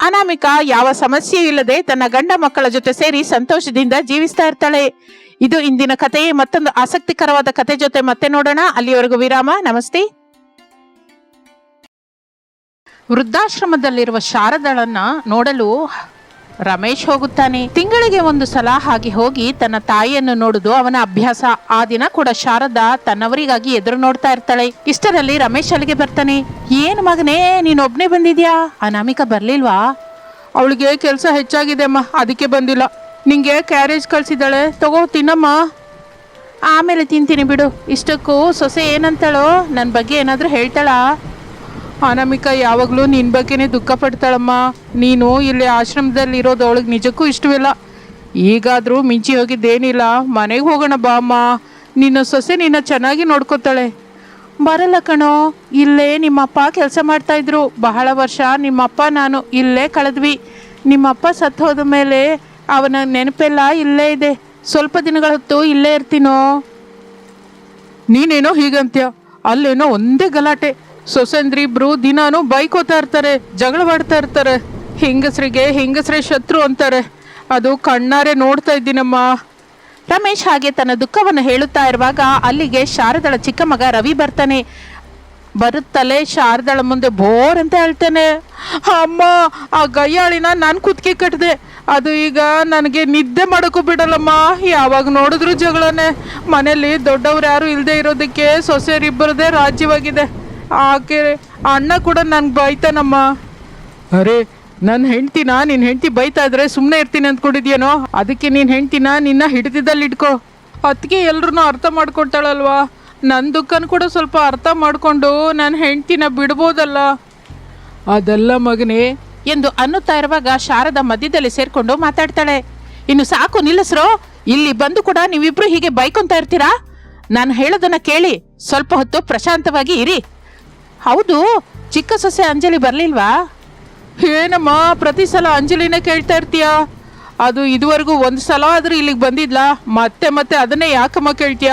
S1: ಅನಾಮಿಕಾ ಯಾವ ಸಮಸ್ಯೆ ಇಲ್ಲದೆ ತನ್ನ ಗಂಡ ಮಕ್ಕಳ ಜೊತೆ ಸೇರಿ ಸಂತೋಷದಿಂದ ಜೀವಿಸ್ತಾ ಇರ್ತಾಳೆ. ಇದು ಇಂದಿನ ಕಥೆಯೇ ಮತ್ತೊಂದು ಆಸಕ್ತಿಕರವಾದ ಕತೆ ಜೊತೆ ಮತ್ತೆ ನೋಡೋಣ. ಅಲ್ಲಿವರೆಗೂ ವಿರಾಮ. ನಮಸ್ತೆ. ವೃದ್ಧಾಶ್ರಮದಲ್ಲಿರುವ ಶಾರದಳನ್ನ ನೋಡಲು ರಮೇಶ್ ಹೋಗುತ್ತಾನೆ. ತಿಂಗಳಿಗೆ ಒಂದು ಸಲ ಹಾಗೆ ಹೋಗಿ ತನ್ನ ತಾಯಿಯನ್ನು ನೋಡುದು ಅವನ ಅಭ್ಯಾಸ. ಆ ದಿನ ಕೂಡ ಶಾರದಾ ತನ್ನವರಿಗಾಗಿ ಎದುರು ನೋಡ್ತಾ ಇರ್ತಾಳೆ. ಇಷ್ಟರಲ್ಲಿ ರಮೇಶ್ ಅಲ್ಲಿಗೆ ಬರ್ತಾನೆ. ಏನ್ ಮಗನೇ, ನೀನ್ ಒಬ್ನೇ ಬಂದಿದ್ಯಾ? ಅನಾಮಿಕ ಬರ್ಲಿಲ್ವಾ? ಅವಳಿಗೆ ಕೆಲಸ ಹೆಚ್ಚಾಗಿದೆ ಅಮ್ಮ. ಅದಕ್ಕೆ ಬಂದಿಲ್ಲ. ನಿಂಗೆ ಕ್ಯಾರೇಜ್ ಕಳ್ಸಿದ್ದಾಳೆ. ತಗೋ, ತಿನ್ನಮ್ಮ. ಆಮೇಲೆ ತಿಂತೀನಿ ಬಿಡು. ಇಷ್ಟಕ್ಕೂ ಸೊಸೆ ಏನಂತಾಳೋ? ನನ್ನ ಬಗ್ಗೆ ಏನಾದರೂ ಹೇಳ್ತಾಳಾ? ಅನಾಮಿಕಾ, ಯಾವಾಗಲೂ ನಿನ್ನ ಬಗ್ಗೆನೇ ದುಃಖ ಪಡ್ತಾಳಮ್ಮ. ನೀನು ಇಲ್ಲಿ ಆಶ್ರಮದಲ್ಲಿ ಇರೋದು ಅವಳಿಗೆ ನಿಜಕ್ಕೂ ಇಷ್ಟವಿಲ್ಲ. ಈಗಾದರೂ ಮಿಂಚಿ ಹೋಗಿದ್ದೇನಿಲ್ಲ. ಮನೆಗೆ ಹೋಗೋಣ ಬಾ ಅಮ್ಮ. ನಿನ್ನ ಸೊಸೆ ನಿನ್ನ ಚೆನ್ನಾಗಿ ನೋಡ್ಕೋತಾಳೆ. ಬರಲ್ಲ ಕಣೋ. ಇಲ್ಲೇ ನಿಮ್ಮಪ್ಪ ಕೆಲಸ ಮಾಡ್ತಾ ಇದ್ರು. ಬಹಳ ವರ್ಷ ನಿಮ್ಮಪ್ಪ ನಾನು ಇಲ್ಲೇ ಕಳೆದ್ವಿ. ನಿಮ್ಮಪ್ಪ ಸತ್ತು ಹೋದ ಮೇಲೆ ಅವನ ನೆನಪೆಲ್ಲ ಇಲ್ಲೇ ಇದೆ. ಸ್ವಲ್ಪ ದಿನಗಳ ಹೊತ್ತು ಇಲ್ಲೇ ಇರ್ತೀನೋ? ನೀನೇನೋ ಹೀಗಂತ್ಯ? ಅಲ್ಲೇನೋ ಒಂದೇ ಗಲಾಟೆ. ಸೊಸೆಂದ್ರಿಬ್ರು ದಿನಾನು ಬೈಕೋತಾ ಇರ್ತಾರೆ, ಜಗಳವಾಡ್ತಾ ಇರ್ತಾರೆ. ಹೆಂಗಸ್ರಿಗೆ, ಹೆಂಗಸ್ರೇ ಶತ್ರು ಅಂತಾರೆ. ಅದು ಕಣ್ಣಾರೆ ನೋಡ್ತಾ ಇದ್ದೀನಮ್ಮ. ರಮೇಶ್ ಹಾಗೆ ತನ್ನ ದುಃಖವನ್ನು ಹೇಳುತ್ತಾ ಇರುವಾಗ ಅಲ್ಲಿಗೆ ಶಾರದಳ ಚಿಕ್ಕ ಮಗ ರವಿ ಬರ್ತಾನೆ. ಬರುತ್ತಲೇ ಶಾರದಳ ಮುಂದೆ ಬೋರ್ ಅಂತ ಹೇಳ್ತಾನೆ. ಅಮ್ಮ, ಆ ಗಯ್ಯಾಳಿನ ನಾನು ಕುತ್ತಿಗೆ ಕಟ್ಟಿದೆ ಅದು ಈಗ ನನಗೆ ನಿದ್ದೆ ಮಾಡೋಕ್ಕೂ ಬಿಡಲ್ಲಮ್ಮ. ಯಾವಾಗ ನೋಡಿದ್ರು ಜಗಳನೆ. ಮನೇಲಿ ದೊಡ್ಡವ್ರು ಯಾರು ಇಲ್ಲದೆ ಇರೋದಕ್ಕೆ ಸೊಸೆಯರಿಬ್ಬರದೇ ರಾಜ್ಯವಾಗಿದೆ. ಆಕೆ ಅಣ್ಣ ಕೂಡ ನನ್ಗೆ ಬೈತಾನಮ್ಮ. ಅರೆ ನನ್ನ ಹೆಂಡ್ತಿನ? ನಿನ್ನ ಹೆಂಡ್ತಿ ಬೈತಾ ಇದ್ರೆ ಸುಮ್ಮನೆ ಇರ್ತೀನಿ ಅಂದ್ಕೊಂಡಿದ್ಯೇನೋ? ಅದಕ್ಕೆ ನೀನು ಹೆಂಡ್ತಿನ? ನಿನ್ನ ಹಿಡಿದಿದ್ದಲ್ಲಿ ಇಟ್ಕೋ. ಅದಕ್ಕೆ ಎಲ್ರೂ ಅರ್ಥ ಮಾಡ್ಕೊಳ್ತಾಳಲ್ವಾ? ನನ್ನ ದುಃಖನ ಕೂಡ ಸ್ವಲ್ಪ ಅರ್ಥ ಮಾಡಿಕೊಂಡು ನನ್ನ ಹೆಂಡ್ತಿನ ಬಿಡ್ಬೋದಲ್ಲ. ಅದಲ್ಲ ಮಗನೇ. ಎಂದು ಅನ್ನುತ್ತಾ ಇರುವಾಗ ಶಾರದ ಮಧ್ಯದಲ್ಲಿ ಸೇರಿಕೊಂಡು ಮಾತಾಡ್ತಾಳೆ. ಇನ್ನು ಸಾಕು ನಿಲ್ಲಿಸ್ರೋ ಇಲ್ಲಿ ಬಂದು ಕೂಡ ನೀವಿಬ್ರು ಹೀಗೆ ಬೈಕೊಂತ ಇರ್ತೀರಾ? ನಾನು ಹೇಳೋದನ್ನ ಕೇಳಿ ಸ್ವಲ್ಪ ಹೊತ್ತು ಪ್ರಶಾಂತವಾಗಿ ಇರಿ. ಹೌದು ಚಿಕ್ಕ ಸೊಸೆ ಅಂಜಲಿ ಬರಲಿಲ್ವಾ? ಏನಮ್ಮ ಪ್ರತಿ ಸಲ ಅಂಜಲಿನೇ ಕೇಳ್ತಾ ಇರ್ತೀಯ? ಅದು ಇದುವರೆಗೂ ಒಂದು ಸಲ ಆದರೂ ಇಲ್ಲಿಗೆ ಬಂದಿದ್ಲಾ ಮತ್ತೆ ಮತ್ತೆ ಅದನ್ನೇ ಯಾಕಮ್ಮ ಕೇಳ್ತೀಯ?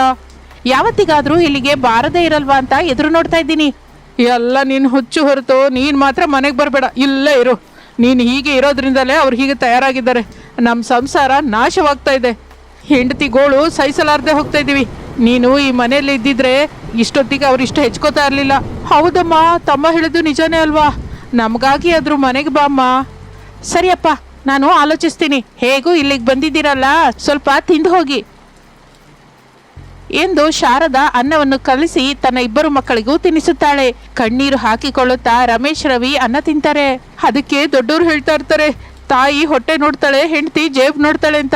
S1: ಯಾವತ್ತಿಗಾದರೂ ಇಲ್ಲಿಗೆ ಬಾರದೇ ಇರಲ್ವಾ ಅಂತ ಎದುರು ನೋಡ್ತಾ ಇದ್ದೀನಿ. ಎಲ್ಲ ನೀನು ಹುಚ್ಚು ಹೊರತು ನೀನು ಮಾತ್ರ ಮನೆಗೆ ಬರಬೇಡ ಇಲ್ಲೇ ಇರು. ನೀನು ಹೀಗೆ ಇರೋದ್ರಿಂದಲೇ ಅವ್ರು ಹೀಗೆ ತಯಾರಾಗಿದ್ದಾರೆ. ನಮ್ಮ ಸಂಸಾರ ನಾಶವಾಗ್ತಾ ಇದೆ. ಹೆಂಡತಿಗೋಳು ಸಹಿಸಲಾರ್ದೆ ಹೋಗ್ತಾ ಇದ್ದೀವಿ ನೀನು ಈ ಮನೆಯಲ್ಲಿ ಇದ್ದಿದ್ರೆ ಇಷ್ಟೊತ್ತಿಗೆ ಅವ್ರು ಇಷ್ಟು ಹೆಚ್ಕೋತಾ ಇರಲಿಲ್ಲ. ಹೌದಮ್ಮ, ತಮ್ಮ ಹೇಳಿದ್ದು ನಿಜನೇ ಅಲ್ವಾ? ನಮಗಾಗಿ ಅದ್ರ ಮನೆಗೆ ಬಾಮ್ಮ ಸರಿಯಪ್ಪ, ನಾನು ಆಲೋಚಿಸ್ತೀನಿ. ಹೇಗೂ ಇಲ್ಲಿಗೆ ಬಂದಿದ್ದೀರಲ್ಲ? ಸ್ವಲ್ಪ ತಿಂದು ಹೋಗಿ. ಎಂದು ಶಾರದಾ ಅನ್ನವನ್ನು ಕಲಿಸಿ ತನ್ನ ಇಬ್ಬರು ಮಕ್ಕಳಿಗೂ ತಿನ್ನಿಸುತ್ತಾಳೆ. ಕಣ್ಣೀರು ಹಾಕಿಕೊಳ್ಳುತ್ತಾ ರಮೇಶ್, ರವಿ ಅನ್ನ ತಿಂತಾರೆ. ಅದಕ್ಕೆ ದೊಡ್ಡವರು ಹೇಳ್ತಾ ಇರ್ತಾರೆ, ತಾಯಿ ಹೊಟ್ಟೆ ನೋಡ್ತಾಳೆ, ಹೆಂಡತಿ ಜೇಬ್ ನೋಡ್ತಾಳೆ ಅಂತ.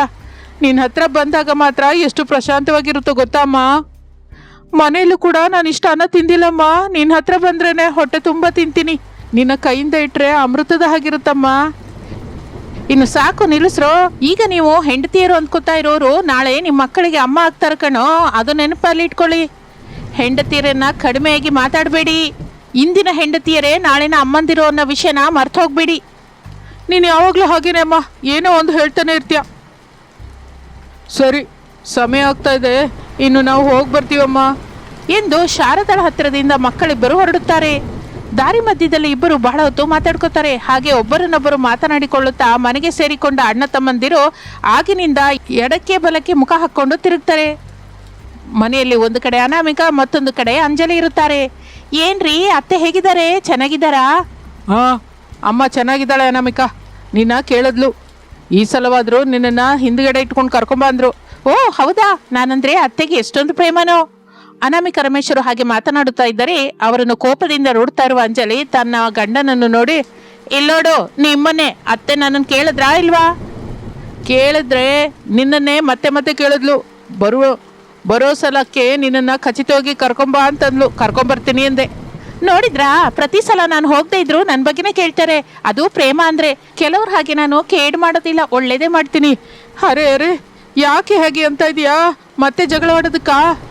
S1: ನಿನ್ನ ಹತ್ರ ಬಂದಾಗ ಮಾತ್ರ ಎಷ್ಟು ಪ್ರಶಾಂತವಾಗಿರುತ್ತೋ ಗೊತ್ತಮ್ಮ ಮನೆಯಲ್ಲೂ ಕೂಡ ನಾನು ಇಷ್ಟು ಅನ್ನ ತಿಂದಿಲ್ಲಮ್ಮ. ನಿನ್ನ ಹತ್ರ ಬಂದ್ರೇನೆ ಹೊಟ್ಟೆ ತುಂಬ ತಿಂತೀನಿ. ನಿನ್ನ ಕೈಯಿಂದ ಇಟ್ಟರೆ ಅಮೃತದ ಹಾಗಿರುತ್ತಮ್ಮ. ಇನ್ನು ಸಾಕು, ನಿಲ್ಲಿಸ್ರು. ಈಗ ನೀವು ಹೆಂಡತಿಯರು ಅಂದ್ಕೊತಾ ಇರೋರು ನಾಳೆ ನಿಮ್ಮ ಮಕ್ಕಳಿಗೆ ಅಮ್ಮ ಆಗ್ತಾರ ಕಣೋ. ಅದು ನೆನಪಲ್ಲಿ ಇಟ್ಕೊಳ್ಳಿ. ಹೆಂಡತಿಯರನ್ನ ಕಡಿಮೆಯಾಗಿ ಮಾತಾಡಬೇಡಿ. ಇಂದಿನ ಹೆಂಡತಿಯರೇ ನಾಳಿನ ಅಮ್ಮಂದಿರೋ ಅನ್ನೋ ವಿಷಯನ ಮರ್ತು ಹೋಗ್ಬೇಡಿ.
S2: ನೀನು ಯಾವಾಗಲೂ ಹಾಗೇನೆ ಅಮ್ಮ. ಏನೋ ಒಂದು ಹೇಳ್ತಾನೆ ಇರ್ತೀಯ. ಸರಿ, ಸಮಯ ಆಗ್ತಾ ಇದೆ. ಇನ್ನು ನಾವು ಹೋಗಿ ಬರ್ತೀವಮ್ಮ?
S1: ಎಂದು ಶಾರದಳ ಹತ್ತಿರದಿಂದ ಮಕ್ಕಳಿಬ್ಬರು ಹೊರಡುತ್ತಾರೆ. ದಾರಿ ಮಧ್ಯದಲ್ಲಿ ಇಬ್ಬರು ಬಹಳ ಹೊತ್ತು ಮಾತಾಡ್ಕೋತಾರೆ. ಹಾಗೆ ಒಬ್ಬರನ್ನೊಬ್ಬರು ಮಾತನಾಡಿಕೊಳ್ಳುತ್ತಾ ಮನೆಗೆ ಸೇರಿಕೊಂಡ ಅಣ್ಣ ತಮ್ಮಂದಿರು ಆಗಿನಿಂದ ಎಡಕ್ಕೆ ಬಲಕ್ಕೆ ಮುಖ ಹಾಕ್ಕೊಂಡು ತಿರುಗ್ತಾರೆ. ಮನೆಯಲ್ಲಿ ಒಂದು ಕಡೆ ಅನಾಮಿಕ ಮತ್ತೊಂದು ಕಡೆ ಅಂಜಲಿ ಇರುತ್ತಾರೆ. ಏನ್ರಿ ಅತ್ತೆ ಹೇಗಿದ್ದಾರೆ? ಚೆನ್ನಾಗಿದ್ದಾರಾ?
S2: ಹಾಂ ಅಮ್ಮ ಚೆನ್ನಾಗಿದ್ದಾಳೆ ಅನಾಮಿಕಾ. ನಿನ್ನ ಕೇಳಿದ್ಲು. ಈ ಸಲವಾದರೂ ನಿನ್ನನ್ನು ಹಿಂದ್ಗಡೆ ಇಟ್ಕೊಂಡು ಕರ್ಕೊಂಬ ಅಂದ್ರು
S1: ಓ, ಹೌದಾ? ನಾನಂದ್ರೆ ಅತ್ತೆಗೆ ಎಷ್ಟೊಂದು ಪ್ರೇಮನೋ. ಅನಾಮಿಕ ರಮೇಶರು ಹಾಗೆ ಮಾತನಾಡುತ್ತಾ ಇದ್ದರೆ ಅವರನ್ನು ಕೋಪದಿಂದ ನೋಡ್ತಾ ಇರುವ ಅಂಜಲಿ ತನ್ನ ಗಂಡನನ್ನು ನೋಡಿ ಇಲ್ಲೋಡು ನಿಮ್ಮನ್ನೇ. ಅತ್ತೆ ನನ್ನನ್ನು ಕೇಳಿದ್ರಾ ಇಲ್ವಾ?
S2: ಕೇಳಿದ್ರೆ ನಿನ್ನನ್ನೇ ಮತ್ತೆ ಮತ್ತೆ ಕೇಳಿದ್ಲು. ಬರುವ, ಬರೋ ಸಲಕ್ಕೆ ನಿನ್ನನ್ನು ಖಚಿತವಾಗಿ ಕರ್ಕೊಂಬ ಅಂತಂದ್ಲು. ಕರ್ಕೊಂಬರ್ತೀನಿ ಅಂದೆ.
S1: ನೋಡಿದ್ರಾ, ಪ್ರತಿ ಸಲ ನಾನು ಹೋಗದೆ ಇದ್ರು ನನ್ನ ಬಗ್ಗೆನೇ ಕೇಳ್ತಾರೆ. ಅದು ಪ್ರೇಮ ಅಂದ್ರೆ. ಕೆಲವ್ರ ಹಾಗೆ ನಾನು ಕೇಡ್ ಮಾಡೋದಿಲ್ಲ. ಒಳ್ಳೇದೇ ಮಾಡ್ತೀನಿ.
S2: ಅರೆ ಅರೆ. ಯಾಕೆ ಹಾಗೆ ಅಂತ ಇದೆಯಾ? ಮತ್ತೆ ಜಗಳವಾಡೋದಕ್ಕಾ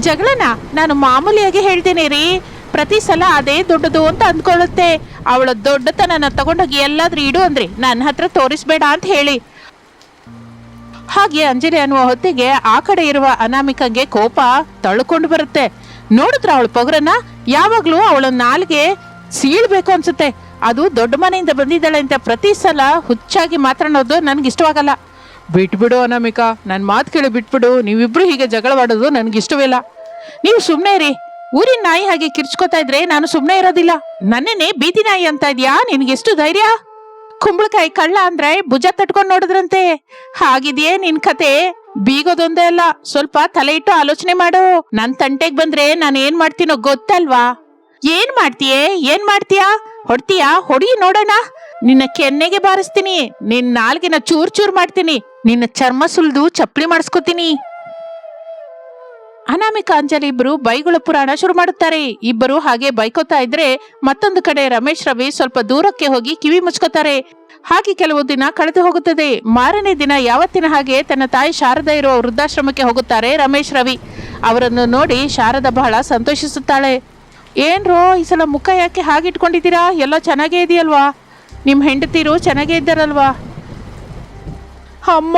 S1: ಜಗಳನ? ನಾನು ಮಾಮೂಲಿಯಾಗಿ ಹೇಳ್ತೇನೆ ರೀ. ಪ್ರತಿ ಸಲ ಅದೇ ದೊಡ್ಡದು ಅಂತ ಅಂದ್ಕೊಳ್ಳುತ್ತೆ. ಅವಳ ದೊಡ್ಡತನನ ತಗೊಂಡೋಗಿ ಎಲ್ಲಾದ್ರೂ ಇಡು ಅಂದ್ರಿ ನನ್ನ ಹತ್ರ ತೋರಿಸ್ಬೇಡ ಅಂತ ಹೇಳಿ. ಹಾಗೆ ಅಂಜಲಿ ಅನ್ನುವ ಹೊತ್ತಿಗೆ ಆ ಕಡೆ ಇರುವ ಅನಾಮಿಕಂಗೆ ಕೋಪ ತಳ್ಕೊಂಡು ಬರುತ್ತೆ. ನೋಡಿದ್ರ ಅವಳ ಪೊಗರನ್ನ? ಯಾವಾಗ್ಲೂ ಅವಳ ನಾಲ್ಗೆ ಸೀಳ್ಬೇಕು ಅನ್ಸುತ್ತೆ. ಅದು ದೊಡ್ಡ ಮನೆಯಿಂದ ಬಂದಿದ್ದಾಳೆ ಅಂತ ಪ್ರತಿ ಸಲ ಹುಚ್ಚಾಗಿ ಮಾತನಾಡೋದು ನನ್ಗೆ ಇಷ್ಟವಾಗಲ್ಲ
S2: ಬಿಟ್ಬಿಡು ಅನಾಮಿಕಾ. ನನ್ನ ಮಾತು ಕೇಳಿ ಬಿಟ್ಬಿಡು. ನೀವಿಬ್ರು ಹೀಗೆ ಜಗಳವಾಡೋದು ನನಗಿಷ್ಟವಿಲ್ಲ
S1: ನೀವು ಸುಮ್ಮನೆ ರೀ ಊರಿನ ನಾಯಿ ಹಾಗೆ ಕಿರ್ಚ್ಕೋತಾ ಇದ್ರೆ ನಾನು ಸುಮ್ಮನೆ ಇರೋದಿಲ್ಲ. ನನ್ನೇನೆ ಬೀದಿ ನಾಯಿ ಅಂತ ಇದ್ಯಾ? ನಿನ್ಗೆಷ್ಟು ಧೈರ್ಯ? ಕುಂಬಳಕಾಯಿ ಕಳ್ಳ ಅಂದ್ರೆ ಭುಜ ತಟ್ಕೊಂಡು ನೋಡಿದ್ರಂತೆ. ಹಾಗಿದೆಯೇ ನಿನ್ ಕತೆ? ಬೀಗೋದೊಂದೇ ಅಲ್ಲ. ಸ್ವಲ್ಪ ತಲೆ ಇಟ್ಟು ಆಲೋಚನೆ ಮಾಡು. ನನ್ ತಂಟೆಗ್ ಬಂದ್ರೆ ನಾನು ಏನ್ ಮಾಡ್ತೀನೋ ಗೊತ್ತಲ್ವಾ? ಏನ್ ಮಾಡ್ತೀಯೇ? ಏನ್ ಮಾಡ್ತೀಯಾ? ಹೊಡ್ತೀಯಾ? ಹೊಡಿ ನೋಡೋಣ. ನಿನ್ನ ಕೆನ್ನೆಗೆ ಬಾರಿಸ್ತೀನಿ. ನಿನ್ ನಾಲ್ಗಿನ ಚೂರ್ ಚೂರ್ ಮಾಡ್ತೀನಿ. ನಿನ್ನ ಚರ್ಮ ಸುಲ್ದು ಚಪ್ಪಲಿ ಮಾಡಿಸ್ಕೋತೀನಿ. ಅನಾಮಿಕ ಅಂಜಲಿ ಇಬ್ಬರು ಬೈಗುಳ ಪುರಾಣ ಶುರು ಮಾಡುತ್ತಾರೆ. ಇಬ್ಬರು ಹಾಗೆ ಬೈಕೋತಾ ಇದ್ರೆ ಮತ್ತೊಂದು ಕಡೆ ರಮೇಶ್ ರವಿ ಸ್ವಲ್ಪ ದೂರಕ್ಕೆ ಹೋಗಿ ಕಿವಿ ಮುಚ್ಕೋತಾರೆ. ಹಾಗೆ ಕೆಲವು ದಿನ ಕಳೆದು ಹೋಗುತ್ತದೆ. ಮಾರನೇ ದಿನ ಯಾವತ್ತಿನ ಹಾಗೆ ತನ್ನ ತಾಯಿ ಶಾರದ ಇರುವ ವೃದ್ಧಾಶ್ರಮಕ್ಕೆ ಹೋಗುತ್ತಾರೆ ರಮೇಶ್ ರವಿ. ಅವರನ್ನು ನೋಡಿ ಶಾರದಾ ಬಹಳ ಸಂತೋಷಿಸುತ್ತಾಳೆ. ಏನ್ರೋ ಈ ಸಲ ಮುಖ ಯಾಕೆ ಹಾಗೆ ಇಟ್ಕೊಂಡಿದ್ದೀರಾ ಎಲ್ಲ ಚೆನ್ನಾಗೇ ಇದೆಯಲ್ವಾ? ನಿಮ್ಮ ಹೆಂಡತಿರು ಚೆನ್ನಾಗೇ ಇದ್ದಾರಲ್ವಾ?
S2: ಅಮ್ಮ,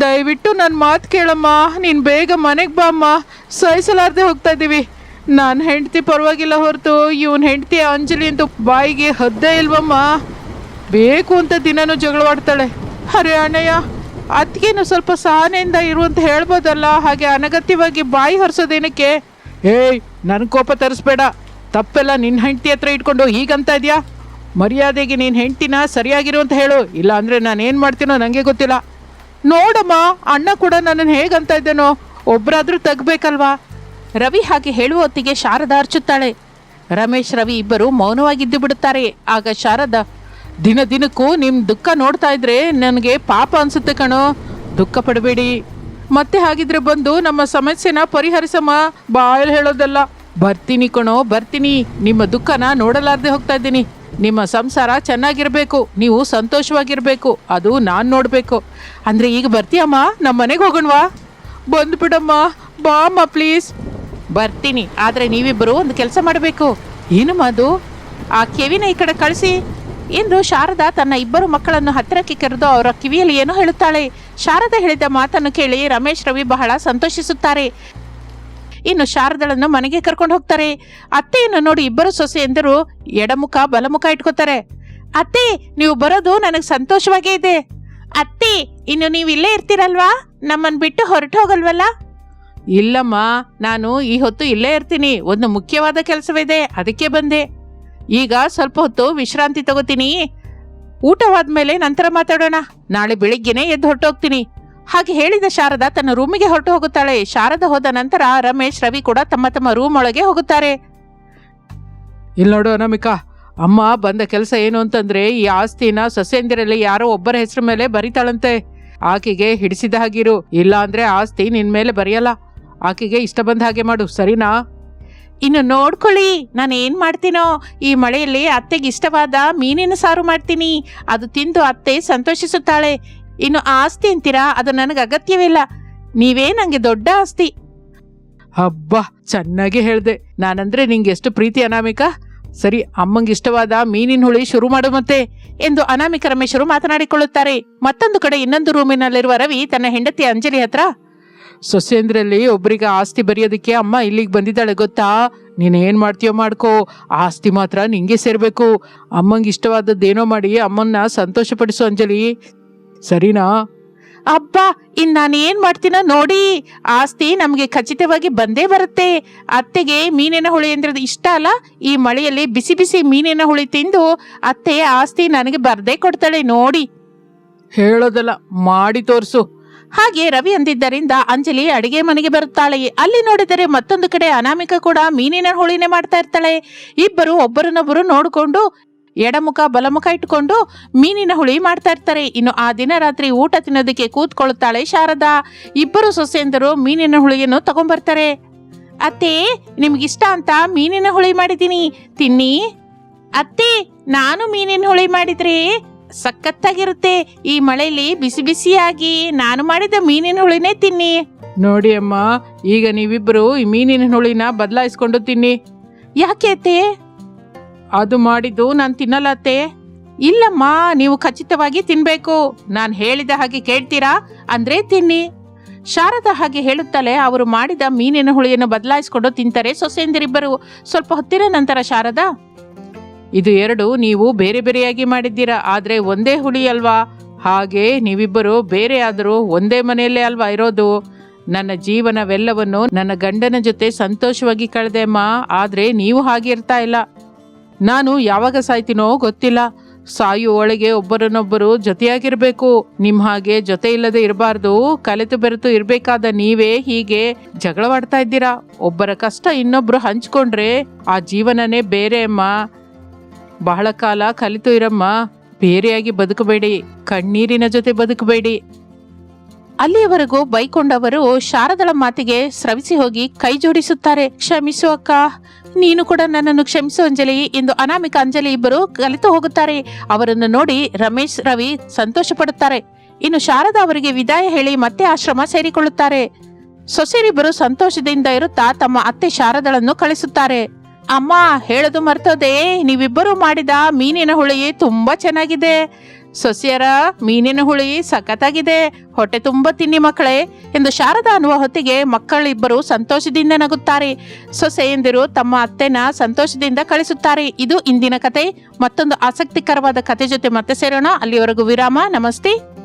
S2: ದಯವಿಟ್ಟು ನನ್ನ ಮಾತು ಕೇಳಮ್ಮ. ನೀನು ಬೇಗ ಮನೆಗೆ ಬಾ ಅಮ್ಮ. ಸಹಿಸಲಾರ್ದೆ ಹೋಗ್ತಾ ಇದ್ದೀವಿ ನಾನು ಹೆಂಡ್ತಿ ಪರವಾಗಿಲ್ಲ ಹೊರತು, ಇವನ್ ಹೆಂಡ್ತಿ ಅಂಜಲಿ ಅಂತ ಬಾಯಿಗೆ ಹದ್ದೇ ಇಲ್ವಮ್ಮ. ಬೇಕು ಅಂತ ದಿನನೂ ಜಗಳವಾಡ್ತಾಳೆ. ಅರೆ ಅಣ್ಣಯ್ಯ ಅದಕ್ಕೇನು ಸ್ವಲ್ಪ ಸಹನೆಯಿಂದ ಇರು ಅಂತ ಹೇಳ್ಬೋದಲ್ಲ? ಹಾಗೆ ಅನಗತ್ಯವಾಗಿ ಬಾಯಿ ಹರಿಸೋದೇನಕ್ಕೆ? ಏಯ್ ನನ್ನ ಕೋಪ ತರಿಸ್ಬೇಡ. ತಪ್ಪೆಲ್ಲ ನಿನ್ನ ಹೆಂಡತಿ ಹತ್ರ ಇಟ್ಕೊಂಡು ಹೀಗಂತ ಇದೆಯಾ? ಮರ್ಯಾದೆಗೆ ನೀನು ಹೆಂಡ್ತಿನ ಸರಿಯಾಗಿರು ಅಂತ ಹೇಳು. ಇಲ್ಲ ಅಂದರೆ ನಾನು ಏನು ಮಾಡ್ತೀನೋ ನನಗೆ ಗೊತ್ತಿಲ್ಲ. ನೋಡಮ್ಮ, ಅಣ್ಣ ಕೂಡ ನನ್ನನ್ನು ಹೇಗಂತ ಇದ್ದೇನೋ. ಒಬ್ಬರಾದರೂ ತಗ್ಬೇಕಲ್ವಾ?
S1: ರವಿ ಹಾಗೆ ಹೇಳುವ ಹೊತ್ತಿಗೆ ಶಾರದ ಅರ್ಚುತ್ತಾಳೆ. ರಮೇಶ್, ರವಿ ಇಬ್ಬರು ಮೌನವಾಗಿದ್ದು ಬಿಡುತ್ತಾರೆ. ಆಗ ಶಾರದಾ,
S2: ದಿನ ದಿನಕ್ಕೂ ನಿಮ್ಮ ದುಃಖ ನೋಡ್ತಾ ಇದ್ರೆ ನನಗೆ ಪಾಪ ಅನ್ಸುತ್ತೆ ಕಣೋ. ದುಃಖ ಪಡಬೇಡಿ. ಮತ್ತೆ ಹಾಗಿದ್ರೆ ಬಂದು ನಮ್ಮ ಸಮಸ್ಯೆನ ಪರಿಹರಿಸಮ್ಮ. ಬಾಯಲ್ಲಿ ಹೇಳೋದಲ್ಲ, ಬರ್ತೀನಿ ಕಣೋ, ಬರ್ತೀನಿ. ನಿಮ್ಮ ದುಃಖನ ನೋಡಲಾರ್ದೆ ಹೋಗ್ತಾ ಇದ್ದೀನಿ. ನಿಮ್ಮ ಸಂಸಾರ ಚೆನ್ನಾಗಿರಬೇಕು, ನೀವು ಸಂತೋಷವಾಗಿರಬೇಕು, ಅದು ನಾನು ನೋಡಬೇಕು. ಅಂದರೆ ಈಗ ಬರ್ತೀಯಮ್ಮ? ನಮ್ಮ ಮನೆಗೆ ಹೋಗೋಣವಾ? ಬಂದುಬಿಡಮ್ಮ ಬಾ ಅಮ್ಮ ಪ್ಲೀಸ್
S1: ಬರ್ತೀನಿ, ಆದರೆ ನೀವಿಬ್ಬರು ಒಂದು ಕೆಲಸ ಮಾಡಬೇಕು.
S2: ಏನಮ್ಮ ಅದು?
S1: ಆ ಕೆವಿನ ಈ ಕಡೆ ಕಳಿಸಿ. ಎಂದು ಶಾರದಾ ತನ್ನ ಇಬ್ಬರು ಮಕ್ಕಳನ್ನು ಹತ್ತಿರಕ್ಕೆ ಕರೆದು ಅವರ ಕಿವಿಯಲ್ಲಿ ಏನೋ ಹೇಳುತ್ತಾಳೆ. ಶಾರದಾ ಹೇಳಿದ ಮಾತನ್ನು ಕೇಳಿ ರಮೇಶ್ ರವಿ ಬಹಳ ಸಂತೋಷಿಸುತ್ತಾರೆ. ಇನ್ನು ಶಾರದಳನ್ನು ಮನೆಗೆ ಕರ್ಕೊಂಡು ಹೋಗ್ತಾರೆ. ಅತ್ತೆಯನ್ನು ನೋಡಿ ಇಬ್ಬರು ಸೊಸೆ ಎಂದರು ಎಡಮುಖ ಬಲಮುಖ ಇಟ್ಕೋತಾರೆ. ಅತ್ತೆ, ನೀವು ಬರೋದು ನನಗೆ ಸಂತೋಷವಾಗೇ ಇದೆ. ಅತ್ತೆ, ಇನ್ನು ನೀವು ಇಲ್ಲೇ ಇರ್ತೀರಲ್ವಾ? ನಮ್ಮನ್ನು ಬಿಟ್ಟು ಹೊರಟು ಹೋಗಲ್ವಲ್ಲ?
S2: ಇಲ್ಲಮ್ಮ, ನಾನು ಈ ಹೊತ್ತು ಇಲ್ಲೇ ಇರ್ತೀನಿ. ಒಂದು ಮುಖ್ಯವಾದ ಕೆಲಸವಿದೆ. ಅದಕ್ಕೆ ಬಂದೆ. ಈಗ ಸ್ವಲ್ಪ ಹೊತ್ತು ವಿಶ್ರಾಂತಿ ತಗೋತೀನಿ. ಊಟವಾದ್ಮೇಲೆ ನಂತರ ಮಾತಾಡೋಣ. ನಾಳೆ ಬೆಳಿಗ್ಗೆನೆ ಎದ್ದು ಹೊರಟೋಗ್ತೀನಿ.
S1: ಹಾಗೆ ಹೇಳಿದ ಶಾರದಾ ತನ್ನ ರೂಮಿಗೆ ಹೊರಟು ಹೋಗುತ್ತಾಳೆ. ಶಾರದ ಹೋದ ನಂತರ ರಮೇಶ್ ರವಿ ಕೂಡ ತಮ್ಮ ತಮ್ಮ ರೂಮ್ ಒಳಗೆ ಹೋಗುತ್ತಾರೆ.
S2: ಇಲ್ಲಿ ನೋಡು ಅನಮಿಕಾ ಅಮ್ಮ ಬಂದ ಕೆಲಸ ಏನು ಅಂತಂದ್ರೆ ಈ ಆಸ್ತಿನ ಸೊಸೆಂದಿರಲ್ಲಿ ಯಾರೋ ಒಬ್ಬರ ಹೆಸರು ಮೇಲೆ ಬರಿತಾಳಂತೆ. ಆಕೆಗೆ ಹಿಡಿಸಿದ ಹಾಗಿರು. ಇಲ್ಲ ಅಂದ್ರೆ ಆಸ್ತಿ ನಿನ್ ಮೇಲೆ ಬರೆಯಲ್ಲ. ಆಕೆಗೆ ಇಷ್ಟ ಬಂದ ಹಾಗೆ ಮಾಡು ಸರಿನಾ?
S1: ಇನ್ನು ನೋಡ್ಕೊಳ್ಳಿ ನಾನು ಏನ್ ಮಾಡ್ತೀನೋ. ಈ ಮಳೆಯಲ್ಲಿ ಅತ್ತೆಗೆ ಇಷ್ಟವಾದ ಮೀನಿನ ಸಾರು ಮಾಡ್ತೀನಿ. ಅದು ತಿಂದು ಅತ್ತೆ ಸಂತೋಷಿಸುತ್ತಾಳೆ. ಇನ್ನು ಆಸ್ತಿ ಅಂತೀರಾ? ಅದು ನನಗೆ ಅಗತ್ಯವಿಲ್ಲ. ನೀವೇ ನಂಗೆ ದೊಡ್ಡ ಆಸ್ತಿ.
S2: ಹಬ್ಬ, ಚೆನ್ನಾಗಿ ಹೇಳಿದೆ. ನಾನಂದ್ರೆ ನಿಂಗೆ ಎಷ್ಟು ಪ್ರೀತಿ ಅನಾಮಿಕ? ಸರಿ, ಅಮ್ಮಂಗೆ ಇಷ್ಟವಾದ ಮೀನಿನ ಹುಳಿ ಶುರು ಮಾಡು ಮತ್ತೆ
S1: ಎಂದು ಅನಾಮಿಕ ರಮೇಶರು ಮಾತನಾಡಿಕೊಳ್ಳುತ್ತಾರೆ. ಮತ್ತೊಂದು ಕಡೆ ಇನ್ನೊಂದು ರೂಮಿನಲ್ಲಿರುವ ರವಿ ತನ್ನ ಹೆಂಡತಿ ಅಂಜಲಿ ಹತ್ರ
S2: ಸೊಸೆಂದ್ರಲ್ಲಿ ಒಬ್ಬರಿಗೆ ಆಸ್ತಿ ಬರೆಯೋದಕ್ಕೆ ಅಮ್ಮ ಇಲ್ಲಿಗೆ ಬಂದಿದ್ದಾಳೆ ಗೊತ್ತಾ? ನೀನ್ ಏನ್ ಮಾಡ್ತೀಯೋ ಮಾಡ್ಕೋ, ಆಸ್ತಿ ಮಾತ್ರ ನಿಂಗೆ ಸೇರಬೇಕು. ಅಮ್ಮಂಗೆ ಇಷ್ಟವಾದದ್ದೇನೋ ಮಾಡಿ ಅಮ್ಮನ್ನ ಸಂತೋಷಪಡಿಸು ಅಂಜಲಿ. ಸರಿನಾ?
S1: ಅಬ್ಬಾ ಇನ್ ನಾನು ಏನ್ ಮಾಡ್ತೀನೋ ನೋಡಿ. ಆಸ್ತಿ ನಮಗೆ ಖಚಿತವಾಗಿ ಬಂದೇ ಬರುತ್ತೆ. ಅತ್ತೆಗೆ ಮೀನಿನ ಹುಳಿ ಅಂದ್ರೆ ಇಷ್ಟ ಅಲ್ಲ? ಈ ಮಳೆಯಲ್ಲಿ ಬಿಸಿ ಬಿಸಿ ಮೀನಿನ ಹುಳಿ ತಿಂದು ಅತ್ತೆ ಆಸ್ತಿ ನನಗೆ ಬರ್ದೇ ಕೊಡ್ತಾಳೆ ನೋಡಿ.
S2: ಹೇಳೋದಲ್ಲ ಮಾಡಿ ತೋರಿಸು.
S1: ಹಾಗೆ ರವಿ ಅಂದಿದ್ದರಿಂದ ಅಂಜಲಿ ಅಡಿಗೆ ಮನೆಗೆ ಬರುತ್ತಾಳೆ. ಅಲ್ಲಿ ನೋಡಿದರೆ ಮತ್ತೊಂದು ಕಡೆ ಅನಾಮಿಕ ಕೂಡ ಮೀನಿನ ಹುಳಿನೇ ಮಾಡ್ತಾ ಇರ್ತಾಳೆ. ಇಬ್ಬರು ಒಬ್ಬರನ್ನೊಬ್ಬರು ನೋಡಿಕೊಂಡು ಎಡಮುಖ ಬಲಮುಖ ಇಟ್ಕೊಂಡು ಮೀನಿನ ಹುಳಿ ಮಾಡ್ತಾ ಇರ್ತಾರೆ. ಇನ್ನು ಆ ದಿನ ರಾತ್ರಿ ಊಟ ತಿನ್ನೋದಕ್ಕೆ ಕೂತ್ಕೊಳ್ಳುತ್ತಾಳೆ ಶಾರದಾ. ಇಬ್ಬರು ಸೊಸೆಯಂದರು ಮೀನಿನ ಹುಳಿಯನ್ನು ತಗೊಂಡ್ಬರ್ತಾರೆ ಅತ್ತೆ, ನಿಮ್ಗಿಷ್ಟ ಅಂತ ಮೀನಿನ ಹುಳಿ ಮಾಡಿದ್ದೀನಿ. ತಿನ್ನಿ. ಅತ್ತೆ, ನಾನು ಮೀನಿನ ಹುಳಿ ಮಾಡಿದ್ರೆ ಸಖತ್ತಾಗಿರುತ್ತೆ. ಈ ಮಳೆಯಲ್ಲಿ ಬಿಸಿ ಬಿಸಿಯಾಗಿ ನಾನು ಮಾಡಿದ ಮೀನಿನ ಹುಳಿನೇ ತಿನ್ನಿ.
S2: ನೋಡಿ ಅಮ್ಮ, ಈಗ ನೀವಿಬ್ರು ಈ ಮೀನಿನ ಹುಳಿನ ಬದಲಾಯಿಸ್ಕೊಂಡು ತಿನ್ನಿ.
S1: ಯಾಕೆ ಅತ್ತೆ?
S2: ಅದು ಮಾಡಿದ್ದು ನಾನು ತಿನ್ನಲತ್ತೆ?
S1: ಇಲ್ಲಮ್ಮ, ನೀವು ಖಚಿತವಾಗಿ ತಿನ್ಬೇಕು. ನಾನು ಹೇಳಿದ ಹಾಗೆ ಕೇಳ್ತೀರಾ? ಅಂದ್ರೆ ತಿನ್ನಿ. ಶಾರದ ಹಾಗೆ ಹೇಳುತ್ತಲೇ ಅವರು ಮಾಡಿದ ಮೀನಿನ ಹುಳಿಯನ್ನು ಬದಲಾಯಿಸಿಕೊಂಡು ತಿಂತಾರೆ ಸೊಸೆಯಂದಿರಿಬ್ಬರು. ಸ್ವಲ್ಪ ಹೊತ್ತಿನ ನಂತರ ಶಾರದಾ?
S2: ಇದು ಎರಡು ನೀವು ಬೇರೆ ಬೇರೆಯಾಗಿ ಮಾಡಿದ್ದೀರಾ? ಆದ್ರೆ ಒಂದೇ ಹುಳಿ ಅಲ್ವಾ? ಹಾಗೆ ನೀವಿಬ್ಬರು ಬೇರೆ ಆದರೂ ಒಂದೇ ಮನೆಯಲ್ಲೇ ಅಲ್ವಾ ಇರೋದು? ನನ್ನ ಜೀವನವೆಲ್ಲವನ್ನು ನನ್ನ ಗಂಡನ ಜೊತೆ ಸಂತೋಷವಾಗಿ ಕಳೆದೆಮ್ಮ ಆದ್ರೆ ನೀವು ಹಾಗೆ ಇರ್ತಾ ಇಲ್ಲ. ನಾನು ಯಾವಾಗ ಸಾಯ್ತೀನೋ ಗೊತ್ತಿಲ್ಲ. ಸಾಯು ಒಳಗೆ ಒಬ್ಬರನ್ನೊಬ್ಬರು ಜೊತೆಯಾಗಿರ್ಬೇಕು. ನಿಮ್ ಹಾಗೆ ಜೊತೆ ಇಲ್ಲದೆ ಇರಬಾರ್ದು. ಕಲೆತು ಬೆರೆತು ಇರಬೇಕಾದ ನೀವೇ ಹೀಗೆ ಜಗಳವಾಡ್ತಾ ಇದ್ದೀರಾ? ಒಬ್ಬರ ಕಷ್ಟ ಇನ್ನೊಬ್ರು ಹಂಚ್ಕೊಂಡ್ರೆ ಆ ಜೀವನನೇ ಬೇರೆ ಅಮ್ಮ. ಬಹಳ ಕಾಲ ಕಲಿತು ಇರಮ್ಮ. ಬೇರೆಯಾಗಿ ಬದುಕಬೇಡಿ. ಕಣ್ಣೀರಿನ ಜೊತೆ ಬದುಕಬೇಡಿ.
S1: ಅಲ್ಲಿಯವರೆಗೂ ಬೈಕೊಂಡವರು ಶಾರದಳ ಮಾತಿಗೆ ಸ್ರವಿಸಿ ಹೋಗಿ ಕೈ ಜೋಡಿಸುತ್ತಾರೆ. ಕ್ಷಮಿಸು ಅಕ್ಕ. ನೀನು ಕೂಡ ನನ್ನನ್ನು ಕ್ಷಮಿಸು ಅಂಜಲಿ. ಎಂದು ಅನಾಮಿಕ ಅಂಜಲಿ ಇಬ್ಬರು ಕಲಿತು ಹೋಗುತ್ತಾರೆ. ಅವರನ್ನು ನೋಡಿ ರಮೇಶ್, ರವಿ ಸಂತೋಷ ಪಡುತ್ತಾರೆ ಇನ್ನು ಶಾರದಾ ಅವರಿಗೆ ವಿದಾಯ ಹೇಳಿ ಮತ್ತೆ ಆಶ್ರಮ ಸೇರಿಕೊಳ್ಳುತ್ತಾರೆ. ಸೊಸೆರಿಬ್ಬರು ಸಂತೋಷದಿಂದ ಇರುತ್ತಾ ತಮ್ಮ ಅತ್ತೆ ಶಾರದಳನ್ನು ಕಳಿಸುತ್ತಾರೆ. ಅಮ್ಮ, ಹೇಳೋದು ಮರ್ತೋದೆ. ನೀವಿಬ್ಬರು ಮಾಡಿದ ಮೀನಿನ ಹುಳಿ ತುಂಬಾ ಚೆನ್ನಾಗಿದೆ. ಸೊಸೆಯರ ಮೀನಿನ ಹುಳಿ ಸಖತ್ತಾಗಿದೆ. ಹೊಟ್ಟೆ ತುಂಬ ತಿನ್ನಿ ಮಕ್ಕಳೇ ಎಂದು ಶಾರದಾ ಅನ್ನುವ ಹೊತ್ತಿಗೆ ಮಕ್ಕಳಿಬ್ಬರು ಸಂತೋಷದಿಂದ ನಗುತ್ತಾರೆ. ಸೊಸೆಯಂದಿರು ತಮ್ಮ ಅತ್ತೆನ ಸಂತೋಷದಿಂದ ಕಳಿಸುತ್ತಾರೆ. ಇದು ಇಂದಿನ ಕತೆ. ಮತ್ತೊಂದು ಆಸಕ್ತಿಕರವಾದ ಕತೆ ಜೊತೆ ಮತ್ತೆ ಸೇರೋಣ. ಅಲ್ಲಿವರೆಗೂ ವಿರಾಮ. ನಮಸ್ತೆ.